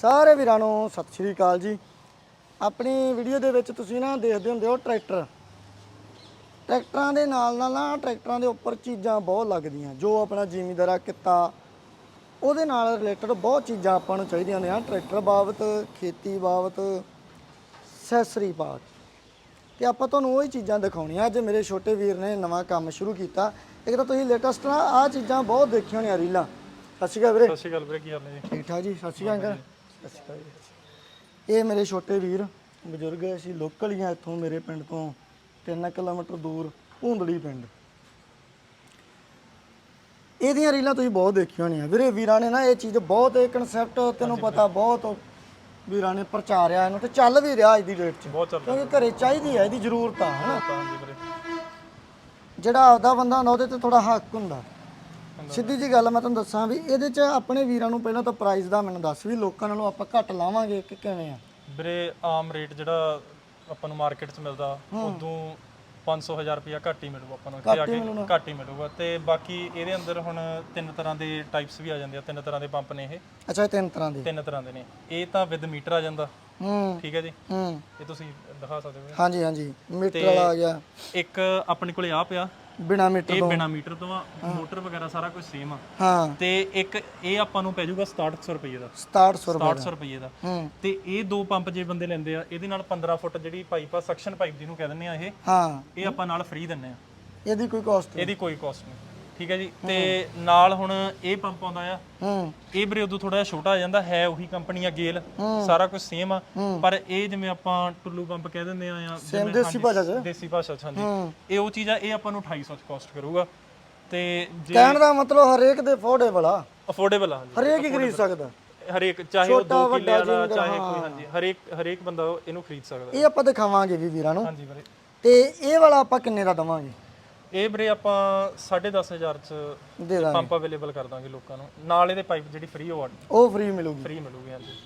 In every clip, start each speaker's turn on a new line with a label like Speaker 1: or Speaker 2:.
Speaker 1: ਸਾਰੇ ਵੀਰਾਂ ਨੂੰ ਸਤਿ ਸ਼੍ਰੀ ਅਕਾਲ ਜੀ। ਆਪਣੀ ਵੀਡੀਓ ਦੇ ਵਿੱਚ ਤੁਸੀਂ ਨਾ ਦੇਖਦੇ ਹੁੰਦੇ ਹੋ ਟਰੈਕਟਰ। ਟਰੈਕਟਰਾਂ ਦੇ ਨਾਲ ਨਾਲ ਨਾ ਟਰੈਕਟਰਾਂ ਦੇ ਉੱਪਰ ਚੀਜ਼ਾਂ ਬਹੁਤ ਲੱਗਦੀਆਂ। ਜੋ ਆਪਣਾ ਜ਼ਿਮੀਂਦਾਰਾ ਕਿੱਤਾ ਉਹਦੇ ਨਾਲ ਰਿਲੇਟਡ ਬਹੁਤ ਚੀਜ਼ਾਂ ਆਪਾਂ ਨੂੰ ਚਾਹੀਦੀਆਂ ਨੇ ਟਰੈਕਟਰ ਬਾਬਤ ਖੇਤੀ ਬਾਬਤ ਸੈਸਰੀ ਬਾਬਤ। ਤੇ ਆਪਾਂ ਤੁਹਾਨੂੰ ਉਹੀ ਚੀਜ਼ਾਂ ਦਿਖਾਉਣੀਆਂ। ਅੱਜ ਮੇਰੇ ਛੋਟੇ ਵੀਰ ਨੇ ਨਵਾਂ ਕੰਮ ਸ਼ੁਰੂ ਕੀਤਾ। ਇੱਕ ਤਾਂ ਤੁਸੀਂ ਲੇਟੈਸਟ ਨਾ ਆਹ ਚੀਜ਼ਾਂ ਬਹੁਤ ਦੇਖੀਆਂ ਹੋਣੀਆਂ ਰੀਲਾਂ। ਸਤਿ ਸ਼੍ਰੀ ਅਕਾਲ ਵੀਰੇ।
Speaker 2: ਸਤਿ ਸ਼੍ਰੀ ਅਕਾਲ ਵੀਰੇ ਕੀ ਹਾਲ ਨੇ ਜੀ?
Speaker 1: ਠੀਕ ਠਾਕ ਜੀ ਸਤਿ ਸ਼੍ਰੀ ਅਕਾਲ। ਜੀ। ਇਹ ਮੇਰੇ ਛੋਟੇ ਵੀਰ ਬਜ਼ੁਰਗ ਅਸੀਂ ਲੋਕਲ ਹੀ ਆ ਇੱਥੋਂ ਮੇਰੇ ਪਿੰਡ ਤੋਂ 3 ਕਿਲੋਮੀਟਰ ਦੂਰ ਭੁੰਦੜੀ ਪਿੰਡ। ਇਹਦੀਆਂ ਰੀਲਾਂ ਤੁਸੀਂ ਬਹੁਤ ਦੇਖੀਆਂ ਹੋਣੀਆਂ। ਵੀਰੇ ਵੀਰਾਂ ਨੇ ਨਾ ਇਹ ਚੀਜ਼ ਬਹੁਤ ਇਹ ਕਨਸੈਪਟ ਤੈਨੂੰ ਪਤਾ ਬਹੁਤ ਵੀਰਾਂ ਨੇ ਪ੍ਰਚਾਰਿਆ ਇਹਨੂੰ ਤੇ ਚੱਲ ਵੀ ਰਿਹਾ ਅੱਜ ਦੀ ਡੇਟ 'ਚ।
Speaker 2: ਬਹੁਤ ਚੱਲ
Speaker 1: ਕਿਉਂਕਿ ਘਰੇ ਚਾਹੀਦੀ ਹੈ ਇਹਦੀ ਜ਼ਰੂਰਤ ਆ ਹਨਾ
Speaker 2: ਵੀਰੇ।
Speaker 1: ਜਿਹੜਾ ਆਪਦਾ ਬੰਦਾ ਹੁੰਦਾ ਉਹਦੇ ਤੇ ਥੋੜਾ ਹੱਕ ਹੁੰਦਾ। ਸਿੱਧੀ ਜੀ ਗੱਲ ਮੈਂ ਤੁਹਾਨੂੰ ਦੱਸਾਂ ਵੀ ਇਹਦੇ 'ਚ ਆਪਣੇ ਵੀਰਾਂ ਨੂੰ ਪਹਿਲਾਂ ਤਾਂ ਪ੍ਰਾਈਸ ਦਾ ਮੈਨੂੰ ਦੱਸ ਵੀ ਲੋਕਾਂ ਨਾਲੋਂ ਆਪਾਂ ਘੱਟ ਲਾਵਾਂਗੇ ਕਿ ਕਿਵੇਂ ਆ?
Speaker 2: ਵੀਰੇ ਆਮ ਰੇਟ ਜਿਹੜਾ ਆਪਾਂ ਨੂੰ ਮਾਰਕੀਟ 'ਚ ਮਿਲਦਾ ਉਦੋਂ 500 ਹਜ਼ਾਰ ਰੁਪਇਆ ਘੱਟ ਹੀ ਮਿਲੂਗਾ ਆਪਾਂ ਨੂੰ ਇੱਥੇ ਆ ਕੇ ਘੱਟ ਹੀ ਮਿਲੂਗਾ। ਤੇ ਬਾਕੀ ਇਹਦੇ ਅੰਦਰ ਹੁਣ ਤਿੰਨ ਤਰ੍ਹਾਂ ਦੇ ਟਾਈਪਸ ਵੀ ਆ ਜਾਂਦੇ ਆ ਤਿੰਨ ਤਰ੍ਹਾਂ ਦੇ ਪੰਪ ਨੇ ਇਹ।
Speaker 1: ਅੱਛਾ ਇਹ ਤਿੰਨ ਤਰ੍ਹਾਂ ਦੇ।
Speaker 2: ਤਿੰਨ ਤਰ੍ਹਾਂ ਦੇ ਨੇ। ਇਹ ਤਾਂ ਵਿਦ ਮੀਟਰ ਆ ਜਾਂਦਾ।
Speaker 1: ਹੂੰ।
Speaker 2: ਠੀਕ ਹੈ ਜੀ?
Speaker 1: ਹੂੰ।
Speaker 2: ਇਹ ਤੁਸੀਂ ਦਿਖਾ ਸਕਦੇ ਹੋ।
Speaker 1: ਹਾਂਜੀ ਹਾਂਜੀ। ਮੀਟਰ ਵਾਲਾ ਆ ਗਿਆ।
Speaker 2: ਇੱਕ ਆਪਣੇ ਕੋਲੇ ਆ। ਪਿਆ
Speaker 1: ਬਿਨਾ ਮੀਟਰ
Speaker 2: ਇਹ ਬਿਨਾ ਮੀਟਰ ਤੋਂ ਆ ਮੋਟਰ ਵਗੈਰਾ ਸਾਰਾ ਕੁਝ ਸੇਮ ਆ।
Speaker 1: ਹਾਂ।
Speaker 2: ਤੇ ਇੱਕ ਇਹ ਆਪਾਂ ਨੂੰ ਪੈ ਜਾਊਗਾ 6700 ਰੁਪਏ ਦਾ।
Speaker 1: 6700 ਰੁਪਏ
Speaker 2: 6700 ਰੁਪਏ ਦਾ।
Speaker 1: ਹੂੰ।
Speaker 2: ਤੇ ਇਹ ਦੋ ਪੰਪ ਜੇ ਬੰਦੇ ਲੈਂਦੇ ਆ ਇਹਦੇ ਨਾਲ 15 ਫੁੱਟ ਜਿਹੜੀ ਪਾਈਪ ਆ ਸਕਸ਼ਨ ਪਾਈਪ ਜਿਹਨੂੰ ਕਹਿ ਦਿੰਦੇ ਆ ਇਹ
Speaker 1: ਹਾਂ।
Speaker 2: ਇਹ ਆਪਾਂ ਨਾਲ ਫ੍ਰੀ ਦਿੰਨੇ ਆ।
Speaker 1: ਇਹਦੀ ਕੋਈ ਕਾਸਟ
Speaker 2: ਇਹਦੀ ਕੋਈ ਕਾਸਟ ਨਹੀਂ। ਠੀਕ ਹੈ ਜੀ? ਤੇ ਨਾਲ ਹੁਣ ਇਹ ਪੰਪ ਆਉਂਦਾ ਆ।
Speaker 1: ਹੂੰ।
Speaker 2: ਇਹ ਵੀਰੇ ਉਦੋਂ ਥੋੜਾ ਜਿਹਾ ਛੋਟਾ ਆ ਜਾਂਦਾ ਹੈ ਉਹੀ ਕੰਪਨੀ ਆ ਗੇਲ। ਸਾਰਾ ਕੁਝ ਸੇਮ ਆ। ਪਰ ਇਹ ਜਿਵੇਂ ਆਪਾਂ ਟੁੱਲੂ ਪੰਪ ਕਹਿ ਦਿੰਦੇ ਆ ਜਾਂ ਜਿਵੇਂ
Speaker 1: ਦੇਸੀ ਭਾਸ਼ਾ 'ਚ?
Speaker 2: ਦੇਸੀ ਭਾਸ਼ਾ ਚ ਹਾਂਜੀ। ਇਹ ਉਹ ਚੀਜ਼ ਆ ਇਹ ਆਪਾਂ ਨੂੰ 2800 ਚ ਕਾਸਟ ਕਰੂਗਾ। ਤੇ
Speaker 1: ਕਹਿਣ ਦਾ ਮਤਲਬ ਹਰੇਕ ਦੇ ਅਫੋਰਡੇਬਲ ਆ।
Speaker 2: ਅਫੋਰਡੇਬਲ ਆ ਹਾਂਜੀ।
Speaker 1: ਹਰੇਕ ਹੀ ਖਰੀਦ ਸਕਦਾ।
Speaker 2: ਹਰੇਕ ਚਾਹੇ ਉਹ 2 ਕਿੱਲੇ ਵਾਲਾ ਚਾਹੇ ਕੋਈ ਹਾਂਜੀ। ਹਰੇਕ ਹਰੇਕ ਬੰਦਾ ਇਹਨੂੰ ਖਰੀਦ ਸਕਦਾ।
Speaker 1: ਇਹ ਆਪਾਂ ਦਿਖਾਵਾਂਗੇ ਵੀ ਵੀਰਾਂ ਨੂੰ।
Speaker 2: ਹਾਂਜੀ ਵੀਰੇ।
Speaker 1: ਤੇ ਇਹ ਵਾਲਾ ਆਪਾਂ ਕਿੰਨੇ ਦਾ ਦਵਾਂਗੇ?
Speaker 2: ਇਹ ਵੀਰੇ ਆਪਾਂ 10500 ਚ
Speaker 1: ਦੇ ਦਾਂਗੇ।
Speaker 2: ਪੰਪ ਅਵੇਲੇਬਲ ਕਰ ਦਾਂਗੇ ਲੋਕਾਂ ਨੂੰ। ਨਾਲ ਇਹਦੇ ਪਾਈਪ ਜਿਹੜੀ ਫ੍ਰੀ ਉਹ
Speaker 1: ਉਹ ਫ੍ਰੀ ਮਿਲੂਗੀ।
Speaker 2: ਫ੍ਰੀ ਮਿਲੂਗੀ ਹਾਂਜੀ।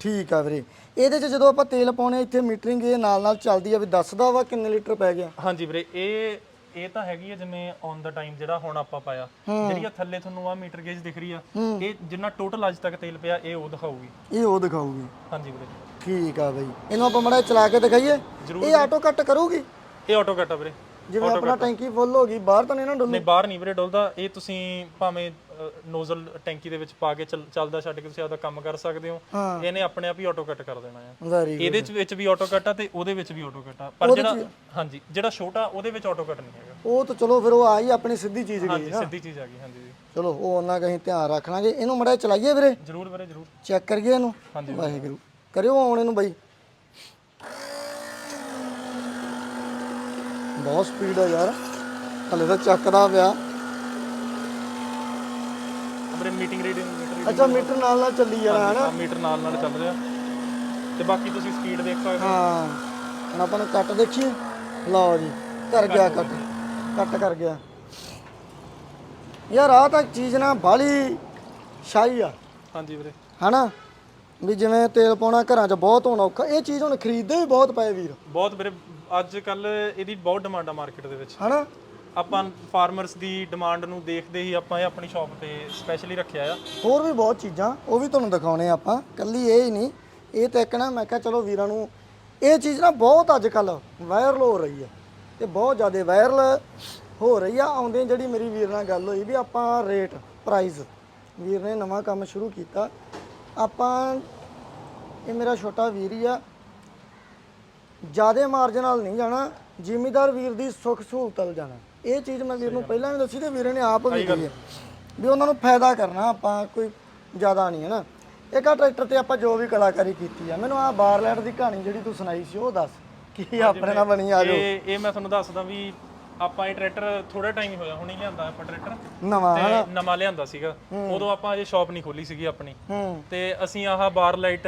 Speaker 1: ਠੀਕ ਆ ਵੀਰੇ। ਇਹਦੇ 'ਚ ਜਦੋਂ ਆਪਾਂ ਤੇਲ ਪਾਉਣੇ ਇੱਥੇ ਮੀਟਰਿੰਗ ਇਹ ਨਾਲ ਨਾਲ ਚੱਲਦੀ ਆ ਵੀ ਦੱਸਦਾ ਵਾ ਕਿੰਨੇ ਲੀਟਰ ਪੈ ਗਿਆ।
Speaker 2: ਹਾਂਜੀ ਵੀਰੇ ਇਹ ਇਹ ਤਾਂ ਹੈਗੀ ਹੈ ਜਿਵੇਂ ਔਨ ਦਾ ਟਾਈਮ ਜਿਹੜਾ ਹੁਣ ਆਪਾਂ ਪਾਇਆ। ਜਿਹੜੀ ਆ ਥੱਲੇ ਤੁਹਾਨੂੰ ਆ ਮੀਟਰ ਗੇਜ ਦਿਖ ਰਹੀ ਆ ਇਹ ਜਿੰਨਾ ਟੋਟਲ ਅੱਜ ਤੱਕ ਤੇਲ ਪਿਆ ਇਹ ਉਹ ਦਿਖਾਊਗੀ।
Speaker 1: ਇਹ ਉਹ ਦਿਖਾਊਗੀ।
Speaker 2: ਹਾਂਜੀ ਵੀਰੇ।
Speaker 1: ਠੀਕ ਆ ਬਈ। ਇਹਨੂੰ ਆਪਾਂ ਮੜਾ ਚਲਾ ਕੇ ਦਿਖਾਈਏ। ਇਹ ਆਟੋ ਕੱਟ ਕਰੂਗੀ?
Speaker 2: ਇਹ ਆਟੋ ਕੱਟ ਆ ਵੀਰੇ।
Speaker 1: ਜਿਵੇਂ ਆਪਣਾ ਟੈਂਕੀ ਫੁੱਲ ਹੋ ਗਈ ਬਾਹਰ ਤਾਂ ਨਹੀਂ ਨਾ ਡੁੱਲੂ?
Speaker 2: ਨਹੀਂ ਬਾਹਰ ਨਹੀਂ ਵੀਰੇ ਡੁੱਲਦਾ। ਇਹ ਤੁਸੀਂ ਭਾਵੇਂ ਨੋਜ਼ਲ ਟੈਂਕੀ ਦੇ ਵਿੱਚ ਪਾ ਕੇ ਚੱਲ- ਚੱਲਦਾ ਛੱਡ ਕੇ ਤੁਸੀਂ ਆਪਦਾ ਕੰਮ ਕਰ ਸਕਦੇ ਹੋ। ਇਹਨੇ ਆਪਣੇ ਆਪ ਹੀ ਆਟੋ ਕੱਟ ਕਰ ਦੇਣਾ ਆ। ਇਹਦੇ ਵਿੱਚ ਵੀ ਆਟੋ ਕੱਟ ਆ ਤੇ ਉਹਦੇ ਵਿੱਚ ਵੀ ਆਟੋ ਕੱਟ ਆ। ਪਰ ਜਿਹੜਾ ਹਾਂਜੀ ਜਿਹੜਾ ਛੋਟਾ ਉਹਦੇ ਵਿੱਚ ਆਟੋ ਕੱਟ ਨਹੀਂ ਹੈਗਾ।
Speaker 1: ਉਹ ਤਾਂ ਚਲੋ ਫਿਰ ਉਹ ਆ ਹੀ ਆਪਣੀ ਸਿੱਧੀ ਚੀਜ਼ ਗਈ
Speaker 2: ਹਾਂਜੀ ਸਿੱਧੀ ਚੀਜ਼ ਆ ਗਈ ਹਾਂਜੀ ਜੀ।
Speaker 1: ਚਲੋ ਉਹ ਉਹਨਾਂ ਕਹੀਂ ਧਿਆਨ ਰੱਖ ਲਾਂਗੇ। ਇਹਨੂੰ ਮੜਾ ਚਲਾਈਏ ਵੀਰੇ?
Speaker 2: ਜਰੂਰ ਵੀਰੇ ਜਰੂਰ।
Speaker 1: ਚੈੱਕ ਕਰੀਏ ਇਹਨੂੰ?
Speaker 2: ਹਾਂਜੀ।
Speaker 1: ਵਾਹਿਗੁਰੂ। ਕਰਿਓ ਆਉਣ ਇਹਨੂੰ ਬਾਈ। ਬਹੁਤ ਸਪੀਡ ਆ ਯਾਰ। ਹਲੇ ਤਾਂ ਚੱਕਦਾ ਪਿਆ।
Speaker 2: ਵੀਰੇ ਮੀਟਿੰਗ ਰੀਡਿੰਗ ਮੀਟਰ
Speaker 1: ਅੱਛਾ ਮੀਟਰ ਨਾਲ ਨਾਲ ਚੱਲੀ ਜਾਣਾ ਹਨਾ?
Speaker 2: ਮੀਟਰ ਨਾਲ ਨਾਲ ਚੱਲ ਰਿਹਾ। ਤੇ ਬਾਕੀ ਤੁਸੀਂ ਸਪੀਡ ਦੇਖ ਸਕਦੇ ਹੋ।
Speaker 1: ਹਾਂ। ਹੁਣ ਆਪਾਂ ਨੂੰ ਕੱਟ ਦੇਖੀਏ। ਲਓ ਜੀ ਕਰ ਗਿਆ ਕੱਟ ਕੱਟ। ਕਰ ਗਿਆ। ਯਾਰ ਆਹ ਤਾਂ ਚੀਜ਼ ਨਾ ਬਾਲੀ ਸ਼ਾਹੀ ਆ।
Speaker 2: ਹਾਂਜੀ ਵੀਰੇ।
Speaker 1: ਹਨਾ? ਵੀ ਜਿਵੇਂ ਤੇਲ ਪਾਉਣਾ ਘਰਾਂ 'ਚ ਬਹੁਤ ਹੋਣਾ ਔਖਾ। ਇਹ ਚੀਜ਼ ਹੁਣ ਖਰੀਦਦੇ ਵੀ ਬਹੁਤ ਪਏ ਵੀਰ।
Speaker 2: ਬਹੁਤ ਵੀਰੇ ਅੱਜ ਕੱਲ ਇਹਦੀ ਬਹੁਤ ਡਿਮਾਂਡ ਆ ਮਾਰਕੀਟ ਦੇ ਵਿੱਚ।
Speaker 1: ਹਨਾ?
Speaker 2: ਆਪਾਂ ਫਾਰਮਰਸ ਦੀ ਡਿਮਾਂਡ ਨੂੰ ਦੇਖਦੇ ਹੀ ਆਪਾਂ ਇਹ ਆਪਣੀ ਸ਼ਾਪ ਤੇ ਸਪੈਸ਼ਲੀ ਰੱਖਿਆ ਆ।
Speaker 1: ਹੋਰ ਵੀ ਬਹੁਤ ਚੀਜ਼ਾਂ ਉਹ ਵੀ ਤੁਹਾਨੂੰ ਦਿਖਾਉਣੇ ਆ ਆਪਾਂ ਕੱਲੀ ਇਹ ਹੀ ਨਹੀਂ। ਇਹ ਤਾਂ ਇੱਕ ਨਾ ਮੈਂ ਕਿਹਾ ਚਲੋ ਵੀਰਾਂ ਨੂੰ ਇਹ ਚੀਜ਼ ਨਾ ਬਹੁਤ ਅੱਜ ਕੱਲ ਵਾਇਰਲ ਹੋ ਰਹੀ ਹੈ ਤੇ ਬਹੁਤ ਜ਼ਿਆਦਾ ਵਾਇਰਲ ਹੋ ਰਹੀ ਆ। ਆਉਂਦੇ ਜਿਹੜੀ ਮੇਰੀ ਵੀਰ ਨਾਲ ਗੱਲ ਹੋਈ ਵੀ ਆਪਾਂ ਰੇਟ ਪ੍ਰਾਈਸ ਵੀਰ ਨੇ ਨਵਾਂ ਕੰਮ ਸ਼ੁਰੂ ਕੀਤਾ। ਆਪਾਂ ਇਹ ਮੇਰਾ ਛੋਟਾ ਵੀਰ ਹੀ ਆ। ਜਿਆਦੇ ਮਾਰਜਨ ਨਾਲ ਨਹੀਂ ਜਾਣਾ ਜ਼ਿਮੀਦਾਰ ਵੀਰ ਦੀ ਸੁੱਖ ਸਹੂਲਤ ਵੱਲ ਜਾਣਾ। ਇਹ ਚੀਜ਼ ਮੈਂ ਵੀਰ ਨੂੰ ਪਹਿਲਾਂ ਵੀ ਦੱਸੀ ਤੇ ਵੀਰੇ ਨੇ ਆਪ ਵੀ ਕਹੀ ਹੈ। ਵੀ ਉਹਨਾਂ ਨੂੰ ਫਾਇਦਾ ਕਰਨਾ ਆਪਾਂ ਕੋਈ ਜ਼ਿਆਦਾ ਨਹੀਂ ਹੈ ਨਾ ਇੱਕ ਆ ਟਰੈਕਟਰ ਤੇ ਆਪਾਂ ਜੋ ਵੀ ਕਲਾਕਾਰੀ ਕੀਤੀ ਆ ਮੈਨੂੰ ਆ ਬਾਰਲੈਟ ਦੀ ਕਹਾਣੀ ਜਿਹੜੀ ਤੂੰ ਸੁਣਾਈ ਸੀ ਉਹ ਦੱਸ। ਕੀ ਆਪਣੇ ਨਾਲ ਬਣੀ ਆ ਜੋ?
Speaker 2: ਇਹ ਇਹ ਮੈਂ ਤੁਹਾਨੂੰ ਦੱਸਦਾ ਵੀ ਆਪਾਂ ਇਹ ਟਰੈਕਟਰ ਥੋੜਾ ਟਾਈਮ ਹੀ ਹੋਇਆ ਹੁਣੀ ਲਿਆਂਦਾ ਆਪਾਂ ਟਰੈਕਟਰ।
Speaker 1: ਨਵਾਂ
Speaker 2: ਤੇ ਨਵਾਂ ਲਿਆਂਦਾ ਸੀਗਾ। ਉਦੋਂ ਆਪਾਂ ਅਜੇ ਸ਼ਾਪ ਨਹੀਂ ਖੋਲੀ ਸੀਗੀ ਆਪਣੀ। ਤੇ ਅਸੀਂ ਆਹ ਬਾਰ ਲਾਈਟ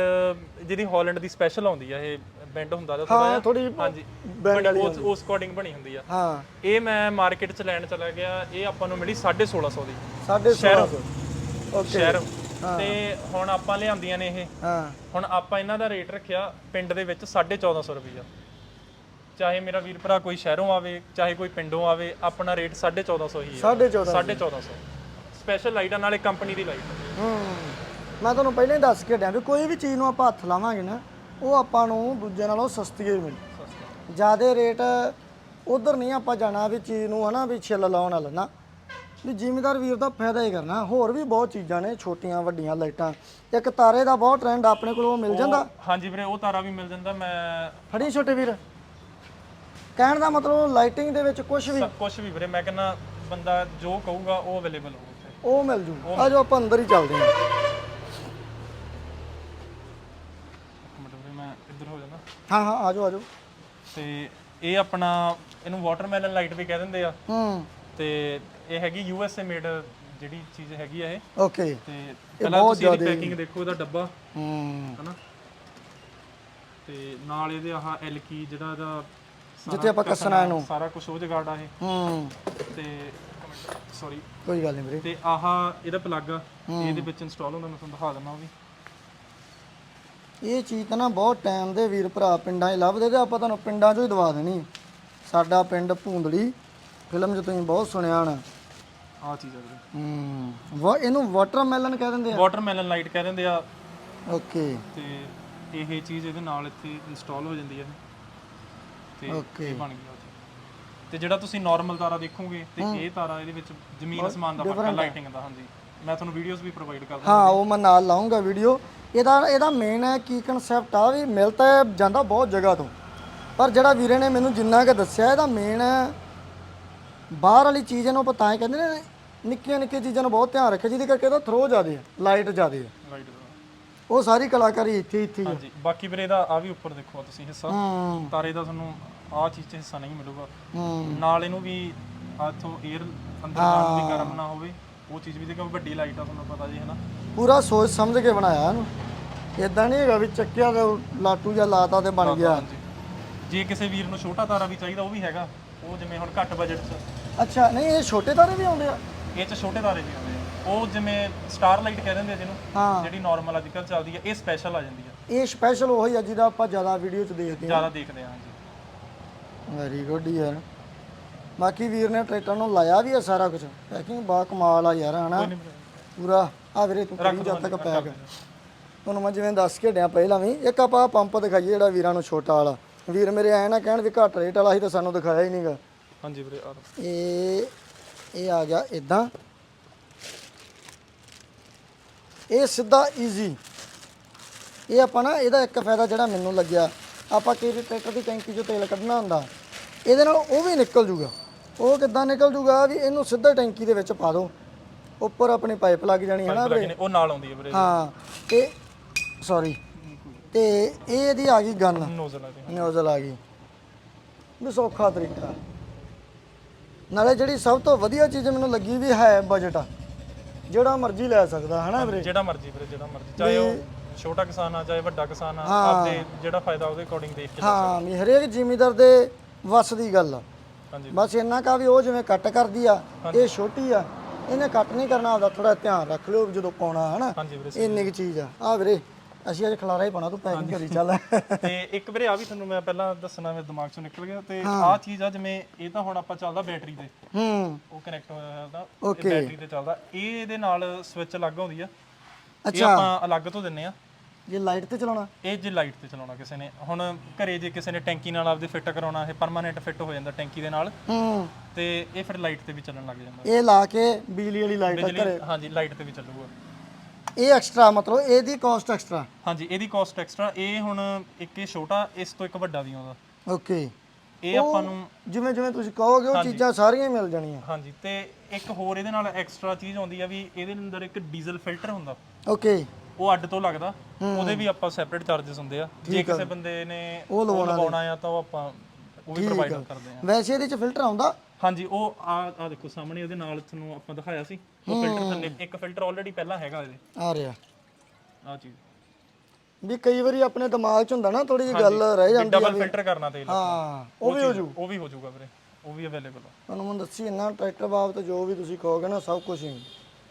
Speaker 2: ਜਿਹਦੀ ਹਾਲੈਂਡ ਦੀ ਸਪੈਸ਼ਲ ਆਉਂਦੀ ਆ ਇਹ ਬੈਂਡ ਹੁੰਦਾ ਥੋੜਾ
Speaker 1: ਹਾਂ ਥੋੜੀ
Speaker 2: ਹਾਂਜੀ।
Speaker 1: ਬੈਂਡ
Speaker 2: ਬਣੀ ਉਸ ਉਸ ਅਕੋਰਡਿੰਗ ਬਣੀ ਹੁੰਦੀ ਆ।
Speaker 1: ਹਾਂ।
Speaker 2: ਇਹ ਮੈਂ ਮਾਰਕੀਟ ਚ ਲੈਣ ਚਲਾ ਗਿਆ ਇਹ ਆਪਾਂ ਨੂੰ ਮਿਲੀ 1650 ਦੀ।
Speaker 1: 1650 ਓਕੇ
Speaker 2: ਸ਼ਹਿਰ। ਤੇ ਹੁਣ ਆਪਾਂ ਲਿਆਂਦੀਆਂ ਨੇ ਇਹ।
Speaker 1: ਹਾਂ।
Speaker 2: ਹੁਣ ਆਪਾਂ ਇਹਨਾਂ ਦਾ ਰੇਟ ਰੱਖਿਆ ਪਿੰਡ ਦੇ ਵਿੱਚ 1450 ਰੁਪਈਆ। ਚਾਹੇ ਮੇਰਾ ਵੀਰ ਭਰਾ ਕੋਈ ਸ਼ਹਿਰੋਂ ਆਵੇ ਚਾਹੇ ਕੋਈ ਪਿੰਡੋਂ ਆਵੇ ਆਪਣਾ ਰੇਟ 1450 ਹੀ ਹੈ
Speaker 1: 1450
Speaker 2: 1450 ਸਪੈਸ਼ਲ ਲਾਈਟ ਨਾਲੇ ਕੰਪਨੀ ਦੀ ਲਾਈਟ
Speaker 1: ਹੂੰ। ਮੈਂ ਤੁਹਾਨੂੰ ਪਹਿਲਾਂ ਹੀ ਦੱਸ ਕੇ ਹਟਿਆ ਵੀ ਕੋਈ ਵੀ ਚੀਜ਼ ਨੂੰ ਆਪਾਂ ਹੱਥ ਲਾਵਾਂਗੇ ਨਾ ਉਹ ਆਪਾਂ ਨੂੰ ਦੂਜੇ ਨਾਲੋਂ ਸਸਤੀ ਹੀ ਮਿਲੇ। ਜਿਆਦੇ ਰੇਟ ਉਧਰ ਨਹੀਂ ਆਪਾਂ ਜਾਣਾ ਵੀ ਚੀਜ਼ ਨੂੰ ਹਨਾ ਵੀ ਛਿੱਲ ਲਾਉਣ ਵਾਲਾ ਨਾ। ਵੀ ਜ਼ਿਮੀਦਾਰ ਵੀਰ ਦਾ ਫਾਇਦਾ ਹੀ ਕਰਨਾ। ਹੋਰ ਵੀ ਬਹੁਤ ਚੀਜ਼ਾਂ ਨੇ ਛੋਟੀਆਂ ਵੱਡੀਆਂ ਲਾਈਟਾਂ। ਇੱਕ ਤਾਰੇ ਦਾ ਬਹੁਤ ਟ੍ਰੈਂਡ ਆਪਣੇ ਕੋਲ ਉਹ ਮਿਲ ਜਾਂਦਾ?
Speaker 2: ਹਾਂਜੀ ਵੀਰੇ ਉਹ ਤਾਰਾ ਵੀ ਮਿਲ ਜਾਂਦਾ। ਮੈਂ
Speaker 1: ਫੜੀ ਛੋਟੇ ਵੀਰ। ਕਹਿਣ ਦਾ ਮਤਲਬ ਲਾਈਟਿੰਗ ਦੇ ਵਿੱਚ ਕੁਝ ਵੀ
Speaker 2: ਕੁਝ ਵੀ ਵੀਰੇ ਮੈਂ ਕਹਿੰਦਾ ਬੰਦਾ ਜੋ ਕਹੂਗਾ ਉਹ ਅਵੇਲੇਬਲ ਹੋਊ
Speaker 1: ਉਹ ਮਿਲ ਜੂ। ਆ ਜੋ ਆਪਾਂ ਅੰਦਰ ਹੀ ਚੱਲਦੇ ਹਾਂ
Speaker 2: ਇੱਕ ਮਿੰਟ ਵੀਰੇ ਮੈਂ ਇੱਧਰ ਹੋ ਜਾਣਾ।
Speaker 1: ਹਾਂ ਹਾਂ ਆ ਜਾਓ ਆ ਜਾਓ।
Speaker 2: ਤੇ ਇਹ ਆਪਣਾ ਇਹਨੂੰ ਵਾਟਰਮੈਲਨ ਲਾਈਟ ਵੀ ਕਹਿ ਦਿੰਦੇ ਆ।
Speaker 1: ਹੂੰ।
Speaker 2: ਤੇ ਇਹ ਹੈਗੀ ਯੂ ਐਸ ਏ ਮੇਡ ਜਿਹੜੀ ਚੀਜ਼ ਹੈਗੀ ਆ ਇਹ।
Speaker 1: ਓਕੇ।
Speaker 2: ਤੇ ਪਹਿਲਾਂ ਤੁਸੀਂ ਇਹਦੀ ਪੈਕਿੰਗ ਦੇਖੋ ਇਹਦਾ ਡੱਬਾ।
Speaker 1: ਹੂੰ।
Speaker 2: ਹਨਾ? ਤੇ ਨਾਲ ਇਹਦੇ ਆਹ ਐਲ ਕੀ ਜਿਹੜਾ ਇਹਦਾ
Speaker 1: ਜਿੱਥੇ ਆਪਾਂ ਕੱਸਣਾ ਇਹਨੂੰ।
Speaker 2: ਸਾਰਾ ਕੁਝ ਉਹ ਜਗਾੜ ਆ ਇਹ।
Speaker 1: ਹੂੰ।
Speaker 2: ਤੇ ਸੌਰੀ
Speaker 1: ਕੋਈ ਗੱਲ ਨਹੀਂ ਵੀਰੇ।
Speaker 2: ਤੇ ਆਹ ਇਹਦਾ ਪਲੱਗ ਆ। ਇਹਦੇ ਵਿੱਚ ਇੰਸਟਾਲ ਹੁੰਦਾ ਮੈਂ ਤੁਹਾਨੂੰ ਦਿਖਾ ਦਿੰਦਾ ਉਹ ਵੀ।
Speaker 1: ਇਹ ਚੀਜ਼ ਤਾਂ ਨਾ ਬਹੁਤ ਟਾਈਮ ਦੇ ਵੀਰ ਭਰਾ ਪਿੰਡਾਂ 'ਚ ਲੱਭਦੇ ਤੇ ਆਪਾਂ ਤੁਹਾਨੂੰ ਪਿੰਡਾਂ 'ਚੋਂ ਹੀ ਦਵਾ ਦੇਣੀ। ਸਾਡਾ ਪਿੰਡ ਭੂੰਦੜੀ ਫਿਲਮ 'ਚ ਤੁਸੀਂ ਬਹੁਤ ਸੁਣਿਆ ਹੋਣਾ।
Speaker 2: ਆਹ ਚੀਜ਼ ਆ ਵੀਰੇ।
Speaker 1: ਹੂੰ ਵਾ ਇਹਨੂੰ ਵਾਟਰਮੈਲਨ ਕਹਿ ਦਿੰਦੇ ਆ।
Speaker 2: ਵਾਟਰਮੈਲਨ ਲਾਈਟ ਕਹਿ ਦਿੰਦੇ ਆ।
Speaker 1: ਓਕੇ।
Speaker 2: ਤੇ ਇਹ ਚੀਜ਼ ਇਹਦੇ ਨਾਲ ਇੱਥੇ ਇੰਸਟਾਲ ਹੋ ਜਾਂਦੀ ਹੈ ਤੇ
Speaker 1: ਓਕੇ।
Speaker 2: ਇਹ ਬਣ ਗਿਆ ਉੱਥੇ ਤੇ ਜਿਹੜਾ ਤੁਸੀਂ ਨਾਰਮਲ ਤਾਰਾ ਦੇਖੋਗੇ ਤੇ ਇਹ ਤਾਰਾ ਇਹਦੇ ਵਿੱਚ ਜ਼ਮੀਨ ਅਸਮਾਨ ਦਾ ਫ਼ਰਕ ਹੈ ਲਾਈਟਿੰਗ ਦਾ ਹਾਂਜੀ। ਮੈਂ ਤੁਹਾਨੂੰ ਵੀਡੀਓਜ਼ ਵੀ ਪ੍ਰੋਵਾਈਡ ਕਰਦਾ
Speaker 1: ਹਾਂ ਉਹ ਮੈਂ ਨਾਲ ਲਾਉਂਗਾ ਵੀਡੀਓ ਇਹਦਾ ਇਹਦਾ ਮੇਨ ਹੈ ਕੀ ਕਨਸੈਪਟ ਆ ਵੀ ਮਿਲ ਤਾਂ ਜਾਂਦਾ ਬਹੁਤ ਜਗ੍ਹਾ ਤੋਂ। ਪਰ ਜਿਹੜਾ ਵੀਰੇ ਨੇ ਮੈਨੂੰ ਜਿੰਨਾ ਕਿ ਦੱਸਿਆ ਇਹਦਾ ਮੇਨ ਬਾਹਰ ਵਾਲੀ ਚੀਜ਼ ਇਹਨੂੰ ਪਤਾ ਹੈ ਕਹਿੰਦੇ ਨੇ ਨਿੱਕੀਆਂ ਨਿੱਕੀਆਂ ਚੀਜ਼ਾਂ ਨੂੰ ਬਹੁਤ ਧਿਆਨ ਰੱਖੇ ਜਿਹਦੇ ਕਰਕੇ ਇਹਦਾ ਥਰੋ ਜ਼ਿਆਦੇ ਆ ਲਾਈਟ ਜ਼ਿਆਦੇ ਆ।
Speaker 2: ਦਾ
Speaker 1: ਉਹ ਸਾਰੀ ਕਲਾਕਾਰੀ ਇੱਥੇ ਇੱਥੇ ਹੀ ਆ।
Speaker 2: ਹਾਂਜੀ ਬਾਕੀ ਵੀਰੇ ਇਹਦਾ ਆ ਵੀ ਉੱਪਰ ਦੇਖੋ ਤੁਸੀਂ ਹਿੱਸਾ।
Speaker 1: ਹੂੰ।
Speaker 2: ਤਾਰੇ ਦਾ ਤੁਹਾਨੂੰ ਆਹ ਚੀਜ਼ 'ਚ ਹਿੱਸਾ ਨਹੀਂ ਮਿਲੂਗਾ।
Speaker 1: ਹੂੰ।
Speaker 2: ਨਾਲ ਇਹਨੂੰ ਵੀ ਆਥੋਂ 에ਅਰ ਅੰਦਰ ਜਾਣ ਨੂੰ ਵੀ ਗਰਮ ਨਾ ਹੋਵੇ। ਉਹ ਚੀਜ਼ ਵੀ ਦੇਖੋ ਵੱਡੀ ਲਾਈਟ ਆ ਤੁਹਾਨੂੰ ਪਤਾ ਜੀ ਹੈ ਨਾ
Speaker 1: ਪੂਰਾ ਸੋਚ ਸਮਝ ਕੇ ਬਣਾਇਆ ਇਹਨੂੰ। ਇਦਾਂ ਨਹੀਂ ਹੈਗਾ ਵੀ ਚੱਕਿਆ ਤੇ ਲਾਟੂ ਜਾਂ ਲਾਤਾ ਤੇ ਬਣ ਗਿਆ।
Speaker 2: ਹਾਂਜੀ। ਜੇ ਕਿਸੇ ਵੀਰ ਨੂੰ ਛੋਟਾ ਤਾਰਾ ਵੀ ਚਾਹੀਦਾ ਉਹ ਵੀ ਹੈਗਾ। ਉਹ ਜਿਵੇਂ ਹੁਣ ਘੱਟ ਬਜਟ 'ਚ।
Speaker 1: ਅੱਛਾ ਨਹੀਂ ਇਹ ਛੋਟੇ ਤਾਰੇ ਵੀ ਆਉਂਦੇ ਆ?
Speaker 2: ਇਹ 'ਚ ਛੋਟੇ ਤਾਰੇ ਵੀ ਆਉਂਦੇ ਆ। ਉਹ ਜਿਵੇਂ ਸਟਾਰ ਲਾਈਟ ਕਹਿ ਦਿੰਦੇ ਆ ਜਿਹਨੂੰ
Speaker 1: ਹਾਂ।
Speaker 2: ਜਿਹੜੀ ਨਾਰਮਲ ਅੱਜ ਕੱਲ੍ਹ ਚੱਲਦੀ ਹੈ ਇਹ ਸਪੈਸ਼ਲ ਆ ਜਾਂਦੀ ਹੈ
Speaker 1: ਇਹ ਸਪੈਸ਼ਲ ਉਹੀ ਆ ਜਿਹਦਾ ਆਪਾਂ ਜ਼ਿਆਦਾ ਵੀਡੀਓ 'ਚ ਦੇਖਦੇ ਹਾਂ।
Speaker 2: ਜ਼ਿਆਦਾ ਦੇਖਦੇ ਹਾਂ ਹਾਂਜੀ।
Speaker 1: ਵੈਰੀ ਗੁੱਡ ਯਾਰ। ਬਾਕੀ ਵੀਰ ਨੇ ਟਰੈਕਟਰ ਨੂੰ ਲਾਇਆ ਵੀ ਆ ਸਾਰਾ ਕੁਝ ਪੈਕਿੰਗ ਬਾ ਕਮਾਲ ਆ ਯਾਰ ਹਨਾ? ਪੂਰਾ। ਆ ਵੀਰੇ ਤੂੰ ਕਰੀ ਜਦ ਤੱਕ ਪੈਕ ਤੁਹਾਨੂੰ ਮੈਂ ਜਿਵੇਂ ਦੱਸ ਕੇ ਡਿਆ ਪਹਿਲਾਂ ਵੀ ਇੱਕ ਆਪਾਂ ਪੰਪ ਦਿਖਾਈਏ ਜਿਹੜਾ ਵੀਰਾਂ ਨੂੰ ਛੋਟਾ ਵਾਲਾ। ਵੀਰ ਮੇਰੇ ਐ ਨਾ ਕਹਿਣ ਵੀ ਘੱਟ ਰੇਟ ਵਾਲਾ ਸੀ ਤਾਂ ਸਾਨੂੰ ਦਿਖਾਇਆ ਹੀ ਨਹੀਂਗਾ।
Speaker 2: ਹਾਂਜੀ ਵੀਰੇ ਆ।
Speaker 1: ਇਹ ਇਹ ਆ ਗਿਆ ਇਦਾਂ ਇਹ ਸਿੱਧਾ ਈਜ਼ੀ ਇਹ ਆਪਾਂ ਨਾ ਇਹਦਾ ਇੱਕ ਫਾਇਦਾ ਜਿਹੜਾ ਮੈਨੂੰ ਲੱਗਿਆ। ਆਪਾਂ ਵਾਰੀ ਟਰੈਕਟਰ ਦੀ ਟੈਂਕੀ 'ਚੋਂ ਤੇਲ ਕੱਢਣਾ ਹੁੰਦਾ ਇਹਦੇ ਨਾਲ ਉਹ ਵੀ ਨਿਕਲ ਜੂਗਾ। ਉਹ ਕਿੱਦਾਂ ਨਿਕਲ ਜੂਗਾ ਵੀ ਇਹਨੂੰ ਸਿੱਧਾ ਟੈਂਕੀ ਦੇ ਵਿੱਚ ਪਾ ਦਿਓ ਉੱਪਰ ਆਪਣੀ ਪਾਈਪ ਲੱਗ ਜਾਣੀ ਹੈ ਨਾ
Speaker 2: ਨੇ ਉਹ ਨਾਲ ਆਉਂਦੀ ਹੈ ਵੀਰੇ।
Speaker 1: ਹਾਂ ਤੇ ਸੌਰੀ ਤੇ ਇਹ ਇਹਦੀ ਆ ਗਈ ਗਨ
Speaker 2: ਨੋਜ਼ਲ ਆ ਗਈ
Speaker 1: ਨਿਊਜ਼ਲ ਆ ਗਈ। ਵੀ ਸੌਖਾ ਤਰੀਕਾ। ਨਾਲੇ ਜਿਹੜੀ ਸਭ ਤੋਂ ਵਧੀਆ ਚੀਜ਼ ਮੈਨੂੰ ਲੱਗੀ ਵੀ ਹੈ ਬਜਟ ਜਿਹੜਾ ਮਰਜ਼ੀ ਲੈ ਸਕਦਾ ਹਨਾ ਵੀਰੇ?
Speaker 2: ਜਿਹੜਾ ਮਰਜ਼ੀ ਵੀਰੇ ਜਿਹੜਾ ਮਰਜ਼ੀ। ਚਾਹੇ ਉਹ ਛੋਟਾ ਕਿਸਾਨ ਆ ਚਾਹੇ ਵੱਡਾ ਕਿਸਾਨ ਆ ਆਪਦੇ ਜਿਹੜਾ ਫਾਇਦਾ ਉਹਦੇ ਅਕੋਰਡਿੰਗ ਦੇਖ ਕੇ
Speaker 1: ਹਾਂ ਵੀ ਹਰੇਕ ਜ਼ਿਮੀਂਦਾਰ ਦੇ ਵੱਸ ਦੀ ਗੱਲ ਆ। ਬਸ ਇੰਨਾ ਕਾ ਵੀ ਉਹ ਜਿਵੇਂ ਕੱਟ ਕਰਦੀ ਆ ਇਹ ਛੋਟੀ ਆ ਇਹਨੇ ਕੱਟ ਨਹੀਂ ਕਰਨਾ ਆਪਦਾ ਥੋੜਾ ਧਿਆਨ ਰੱਖ ਲਿਓ ਜਦੋਂ ਪਾਉਣਾ ਹਨਾ? ਇੰਨੀ ਕੁ ਚੀਜ਼ ਆ। ਆ ਵੀਰੇ ਅਸੀਂ ਅੱਜ ਖਲਾਰਾ ਹੀ ਪਾਉਣਾ ਤੂੰ ਪੈਕਿੰਗ ਕਰੀ ਚੱਲ।
Speaker 2: ਤੇ ਇੱਕ ਵੀਰੇ ਆ ਵੀ ਤੁਹਾਨੂੰ ਮੈਂ ਪਹਿਲਾਂ ਦੱਸਣਾ ਮੇਰੇ ਦਿਮਾਗ ਚੋਂ ਨਿਕਲ ਗਿਆ ਤੇ ਆਹ ਚੀਜ਼ ਆ ਜਿਵੇਂ ਇਹ ਤਾਂ ਹੁਣ ਆਪਾਂ ਚੱਲਦਾ ਬੈਟਰੀ ਤੇ।
Speaker 1: ਹੂੰ।
Speaker 2: ਉਹ ਕਨੈਕਟ ਹੋਇਆ ਤਾਂ
Speaker 1: Okay.
Speaker 2: ਬੈਟਰੀ ਤੇ ਚੱਲਦਾ। ਇਹ ਇਹਦੇ ਨਾਲ ਸਵਿਚ ਅਲੱਗ ਆਉਂਦੀ ਆ। ਇਹ
Speaker 1: ਅੱਛਾ।
Speaker 2: ਆਪਾਂ ਅਲੱਗ ਤੋਂ ਦਿੰਨੇ ਆ।
Speaker 1: ਜੇ ਲਾਈਟ ਤੇ ਚਲਾਉਣਾ?
Speaker 2: ਇਹ ਜੇ ਲਾਈਟ ਤੇ ਚਲਾਉਣਾ ਕਿਸੇ ਨੇ। ਹੁਣ ਘਰੇ ਜੇ ਕਿਸੇ ਨੇ ਟੈਂਕੀ ਨਾਲ ਆਪਦੇ ਫਿੱਟ ਕਰਾਉਣਾ ਇਹ ਪਰਮਾਨੈਂਟ ਫਿੱਟ ਹੋ ਜਾਂਦਾ ਟੈਂਕੀ ਦੇ ਨਾਲ।
Speaker 1: ਹੂੰ।
Speaker 2: ਤੇ ਇਹ ਫਿਰ ਲਾਈਟ ਤੇ ਵੀ ਚੱਲਣ ਲੱਗ ਜਾਂਦਾ।
Speaker 1: ਇਹ ਲਾ ਕੇ ਬਿਜਲੀ ਵਾਲੀ ਲਾਈਟ
Speaker 2: ਬਿਜਲੀ ਹਾਂਜੀ ਲਾਈਟ ਤੇ ਵੀ ਚੱਲੂਗਾ।
Speaker 1: ਇਹ ਐਕਸਟਰਾ ਮਤਲਬ ਇਹਦੀ ਕਾਸਟ ਐਕਸਟਰਾ
Speaker 2: ਹਾਂਜੀ ਇਹਦੀ ਕਾਸਟ ਐਕਸਟਰਾ ਇਹ ਹੁਣ ਇੱਕ ਇਹ ਛੋਟਾ ਇਸ ਤੋਂ ਇੱਕ ਵੱਡਾ ਵੀ ਆਉਂਦਾ।
Speaker 1: ਓਕੇ
Speaker 2: ਇਹ ਆਪਾਂ ਨੂੰ
Speaker 1: ਜਿਵੇਂ ਜਿਵੇਂ ਤੁਸੀਂ ਕਹੋਗੇ ਉਹ ਚੀਜ਼ਾਂ ਸਾਰੀਆਂ ਹੀ ਮਿਲ ਜਾਣੀਆਂ।
Speaker 2: ਹਾਂਜੀ ਤੇ ਇੱਕ ਹੋਰ ਇਹਦੇ ਨਾਲ ਐਕਸਟਰਾ ਚੀਜ਼ ਆਉਂਦੀ ਆ ਵੀ ਇਹਦੇ ਅੰਦਰ ਇੱਕ ਡੀਜ਼ਲ ਫਿਲਟਰ ਹੁੰਦਾ।
Speaker 1: ਓਕੇ
Speaker 2: ਉਹ ਅੱਡ ਤੋਂ ਲੱਗਦਾ। ਉਹਦੇ ਵੀ ਆਪਾਂ ਸੈਪਰੇਟ ਚਾਰजेस ਹੁੰਦੇ ਆ। ਜੇ ਕਿਸੇ ਬੰਦੇ ਨੇ ਉਹ ਲਗਾਉਣਾ ਆ ਤਾਂ ਉਹ ਆਪਾਂ ਉਹ ਵੀ ਪ੍ਰੋਵਾਈਡ ਕਰਦੇ ਆ।
Speaker 1: ਵੈਸੇ ਇਹਦੇ ਚ ਫਿਲਟਰ ਆਉਂਦਾ?
Speaker 2: ਹਾਂਜੀ ਉਹ ਆ ਆ ਦੇਖੋ ਸਾਹਮਣੇ ਉਹਦੇ ਨਾਲ ਤੁਹਾਨੂੰ ਆਪਾਂ ਦਿਖਾਇਆ ਸੀ। ਉਹ ਫਿਲਟਰ ਥੱਲੇ ਇੱਕ ਫਿਲਟਰ ਆਲਰੇਡੀ ਪਹਿਲਾਂ ਹੈਗਾ ਇਹਦੇ।
Speaker 1: ਆ ਰਿਹਾ।
Speaker 2: ਆ ਚੀਜ਼।
Speaker 1: ਵੀ ਕਈ ਵਾਰੀ ਆਪਣੇ ਦਿਮਾਗ 'ਚ ਹੁੰਦਾ ਨਾ ਥੋੜੀ ਜਿਹੀ ਗੱਲ ਰਹਿ ਜਾਂਦੀ
Speaker 2: ਡਬਲ ਫਿਲਟਰ ਕਰਨਾ ਤੇਲ
Speaker 1: ਹਾਂ ਉਹ ਵੀ ਹੋ ਜੂ।
Speaker 2: ਉਹ ਵੀ ਹੋ ਜਾਊਗਾ ਵੀਰੇ। ਉਹ ਵੀ ਅਵੇਲੇਬਲ ਆ।
Speaker 1: ਤੁਹਾਨੂੰ ਮੈਂ ਦੱਸੀ ਇੰਨਾ ਟਰੈਕਟਰ ਬਾਬਤ ਜੋ ਵੀ ਤੁਸੀਂ ਕਹੋਗੇ ਨਾ ਸਭ ਕੁਝ ਹੀ।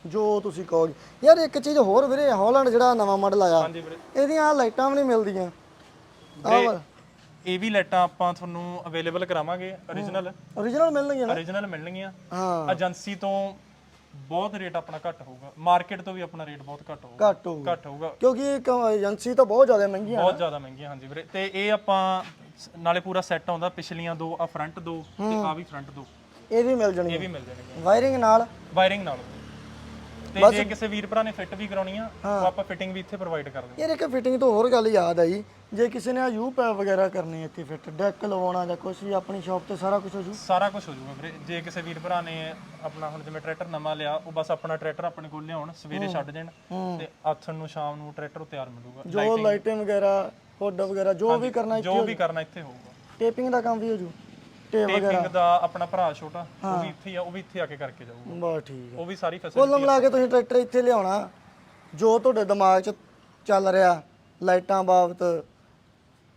Speaker 1: ਜੋ ਤੁਸੀਂ ਕਹੋਗੇ ਯਾਰ ਇੱਕ ਚੀਜ਼ ਹੋਰ ਵੀਰੇ ਹਾਲੈਂਡ ਜਿਹੜਾ ਨਵਾਂ ਮਾਡਲ ਆਇਆ
Speaker 2: ਹਾਂਜੀ ਵੀਰੇ।
Speaker 1: ਇਹਦੀਆਂ ਲਾਈਟਾਂ ਵੀ ਨਹੀਂ ਮਿਲਦੀਆਂ।
Speaker 2: ਵੀਰੇ ਇਹ ਵੀ ਲਾਈਟਾਂ ਆਪਾਂ ਤੁਹਾਨੂੰ ਅਵੇਲੇਬਲ ਕਰਾਵਾਂਗੇ origignal
Speaker 1: origignal ਮਿਲਣਗੀਆਂ ਨਾ?
Speaker 2: Origignal ਮਿਲਣਗੀਆਂ।
Speaker 1: ਹਾਂ।
Speaker 2: ਏਜੰਸੀ ਤੋਂ ਬਹੁਤ ਰੇਟ ਆਪਣਾ ਘੱਟ ਹੋਊਗਾ। ਮਾਰਕੀਟ ਤੋਂ ਵੀ ਆਪਣਾ ਰੇਟ ਬਹੁਤ ਘੱਟ ਹੋਊਗਾ।
Speaker 1: ਘੱਟ ਹੋਊਗਾ।
Speaker 2: ਘੱਟ ਹੋਊਗਾ।
Speaker 1: ਕਿਉਂਕਿ ਇਹ ਕ- ਏਜੰਸੀ ਤਾਂ ਬਹੁਤ ਜ਼ਿਆਦਾ ਮਹਿੰਗੀ
Speaker 2: ਬਹੁਤ ਜ਼ਿਆਦਾ ਮਹਿੰਗੀਆਂ ਹਾਂਜੀ ਵੀਰੇ। ਤੇ ਇਹ ਆਪਾਂ ਸ- ਨਾਲੇ ਪੂਰਾ ਸੈੱਟ ਆਉਂਦਾ ਪਿਛਲੀਆਂ ਦੋ ਆ ਫਰੰਟ ਦੋ ਤੇ ਆ ਵੀ ਫਰੰਟ ਦੋ।
Speaker 1: ਇਹ ਵੀ ਮਿਲ ਜਾਣੀ
Speaker 2: ਇਹ ਵੀ ਮਿਲ ਜਾਣਗੇ
Speaker 1: ਵਾਇਰਿੰਗ ਨਾਲ?
Speaker 2: ਵਾਇਰਿੰਗ ਨਾਲ। ਤੇ ਜੇ ਕਿਸੇ ਵੀਰ ਭਰਾ ਨੇ ਫਿੱਟ ਵੀ ਕਰਾਉਣੀ ਆ ਉਹ ਆਪਾਂ ਫਿਟਿੰਗ ਵੀ ਇੱਥੇ ਪ੍ਰੋਵਾਈਡ ਕਰ ਦਿੰਦੇ
Speaker 1: ਯਾਰ ਇੱਕ ਫਿਟਿੰਗ ਤੋਂ ਹੋਰ ਗੱਲ ਯਾਦ ਆਈ ਜੇ ਕਿਸੇ ਨੇ ਆ ਯੂ ਪੈਪ ਵਗੈਰਾ ਕਰਨੀ ਹੈ ਇੱਥੇ ਫਿੱਟ ਡੈਕ ਲਵਾਉਣਾ ਜਾਂ ਕੁਝ ਵੀ ਆਪਣੀ ਸ਼ਾਪ ਤੇ ਸਾਰਾ ਕੁਝ ਹੋ ਜੂ?
Speaker 2: ਸਾਰਾ ਕੁਝ ਹੋ ਜਾਊਗਾ ਵੀਰੇ। ਜੇ ਕਿਸੇ ਵੀਰ ਭਰਾ ਨੇ ਆਪਣਾ ਹੁਣ ਜਿਵੇਂ ਟਰੈਕਟਰ ਨਵਾਂ ਲਿਆ ਉਹ ਬਸ ਆਪਣਾ ਟਰੈਕਟਰ ਆਪਣੇ ਕੋਲ ਲਿਆਉਣ ਸਵੇਰੇ ਛੱਡ ਦੇਣ ਤੇ ਆਥਣ ਨੂੰ ਸ਼ਾਮ ਨੂੰ ਟਰੈਕਟਰ ਤਿਆਰ ਮਿਲੂਗਾ।
Speaker 1: ਜੋ ਲਾਈਟਿੰਗ ਵਗੈਰਾ ਹੁੱਡ ਵਗੈਰਾ ਜੋ ਵੀ ਕਰਨਾ
Speaker 2: ਜੋ ਵੀ ਕਰਨਾ ਇੱਥੇ ਹੋਊਗਾ।
Speaker 1: ਟੇਪਿੰਗ ਦਾ ਕੰਮ ਵੀ ਹੋ ਜੂ? ਟੇਪ
Speaker 2: ਟੇਪਿੰਗ ਦਾ ਆਪਣਾ ਭਰਾ ਛੋਟਾ ਉਹ ਵੀ ਇੱਥੇ ਹੀ ਆ ਉਹ ਵੀ ਇੱਥੇ ਆ ਕੇ ਕਰਕੇ ਜਾਊਗਾ।
Speaker 1: ਬਸ ਠੀਕ ਹੈ
Speaker 2: ਉਹ ਵੀ ਸਾਰੀ ਫੈਸਿਲਿਟੀ
Speaker 1: ਕੁੱਲ ਮਿਲਾ ਕੇ ਤੁਸੀਂ ਟਰੈਕਟਰ ਇੱਥੇ ਲਿਆਉਣਾ ਜੋ ਤੁਹਾਡੇ ਦਿਮਾਗ 'ਚ ਚੱਲ ਰਿਹਾ ਲਾਈਟਾਂ ਬਾਬਤ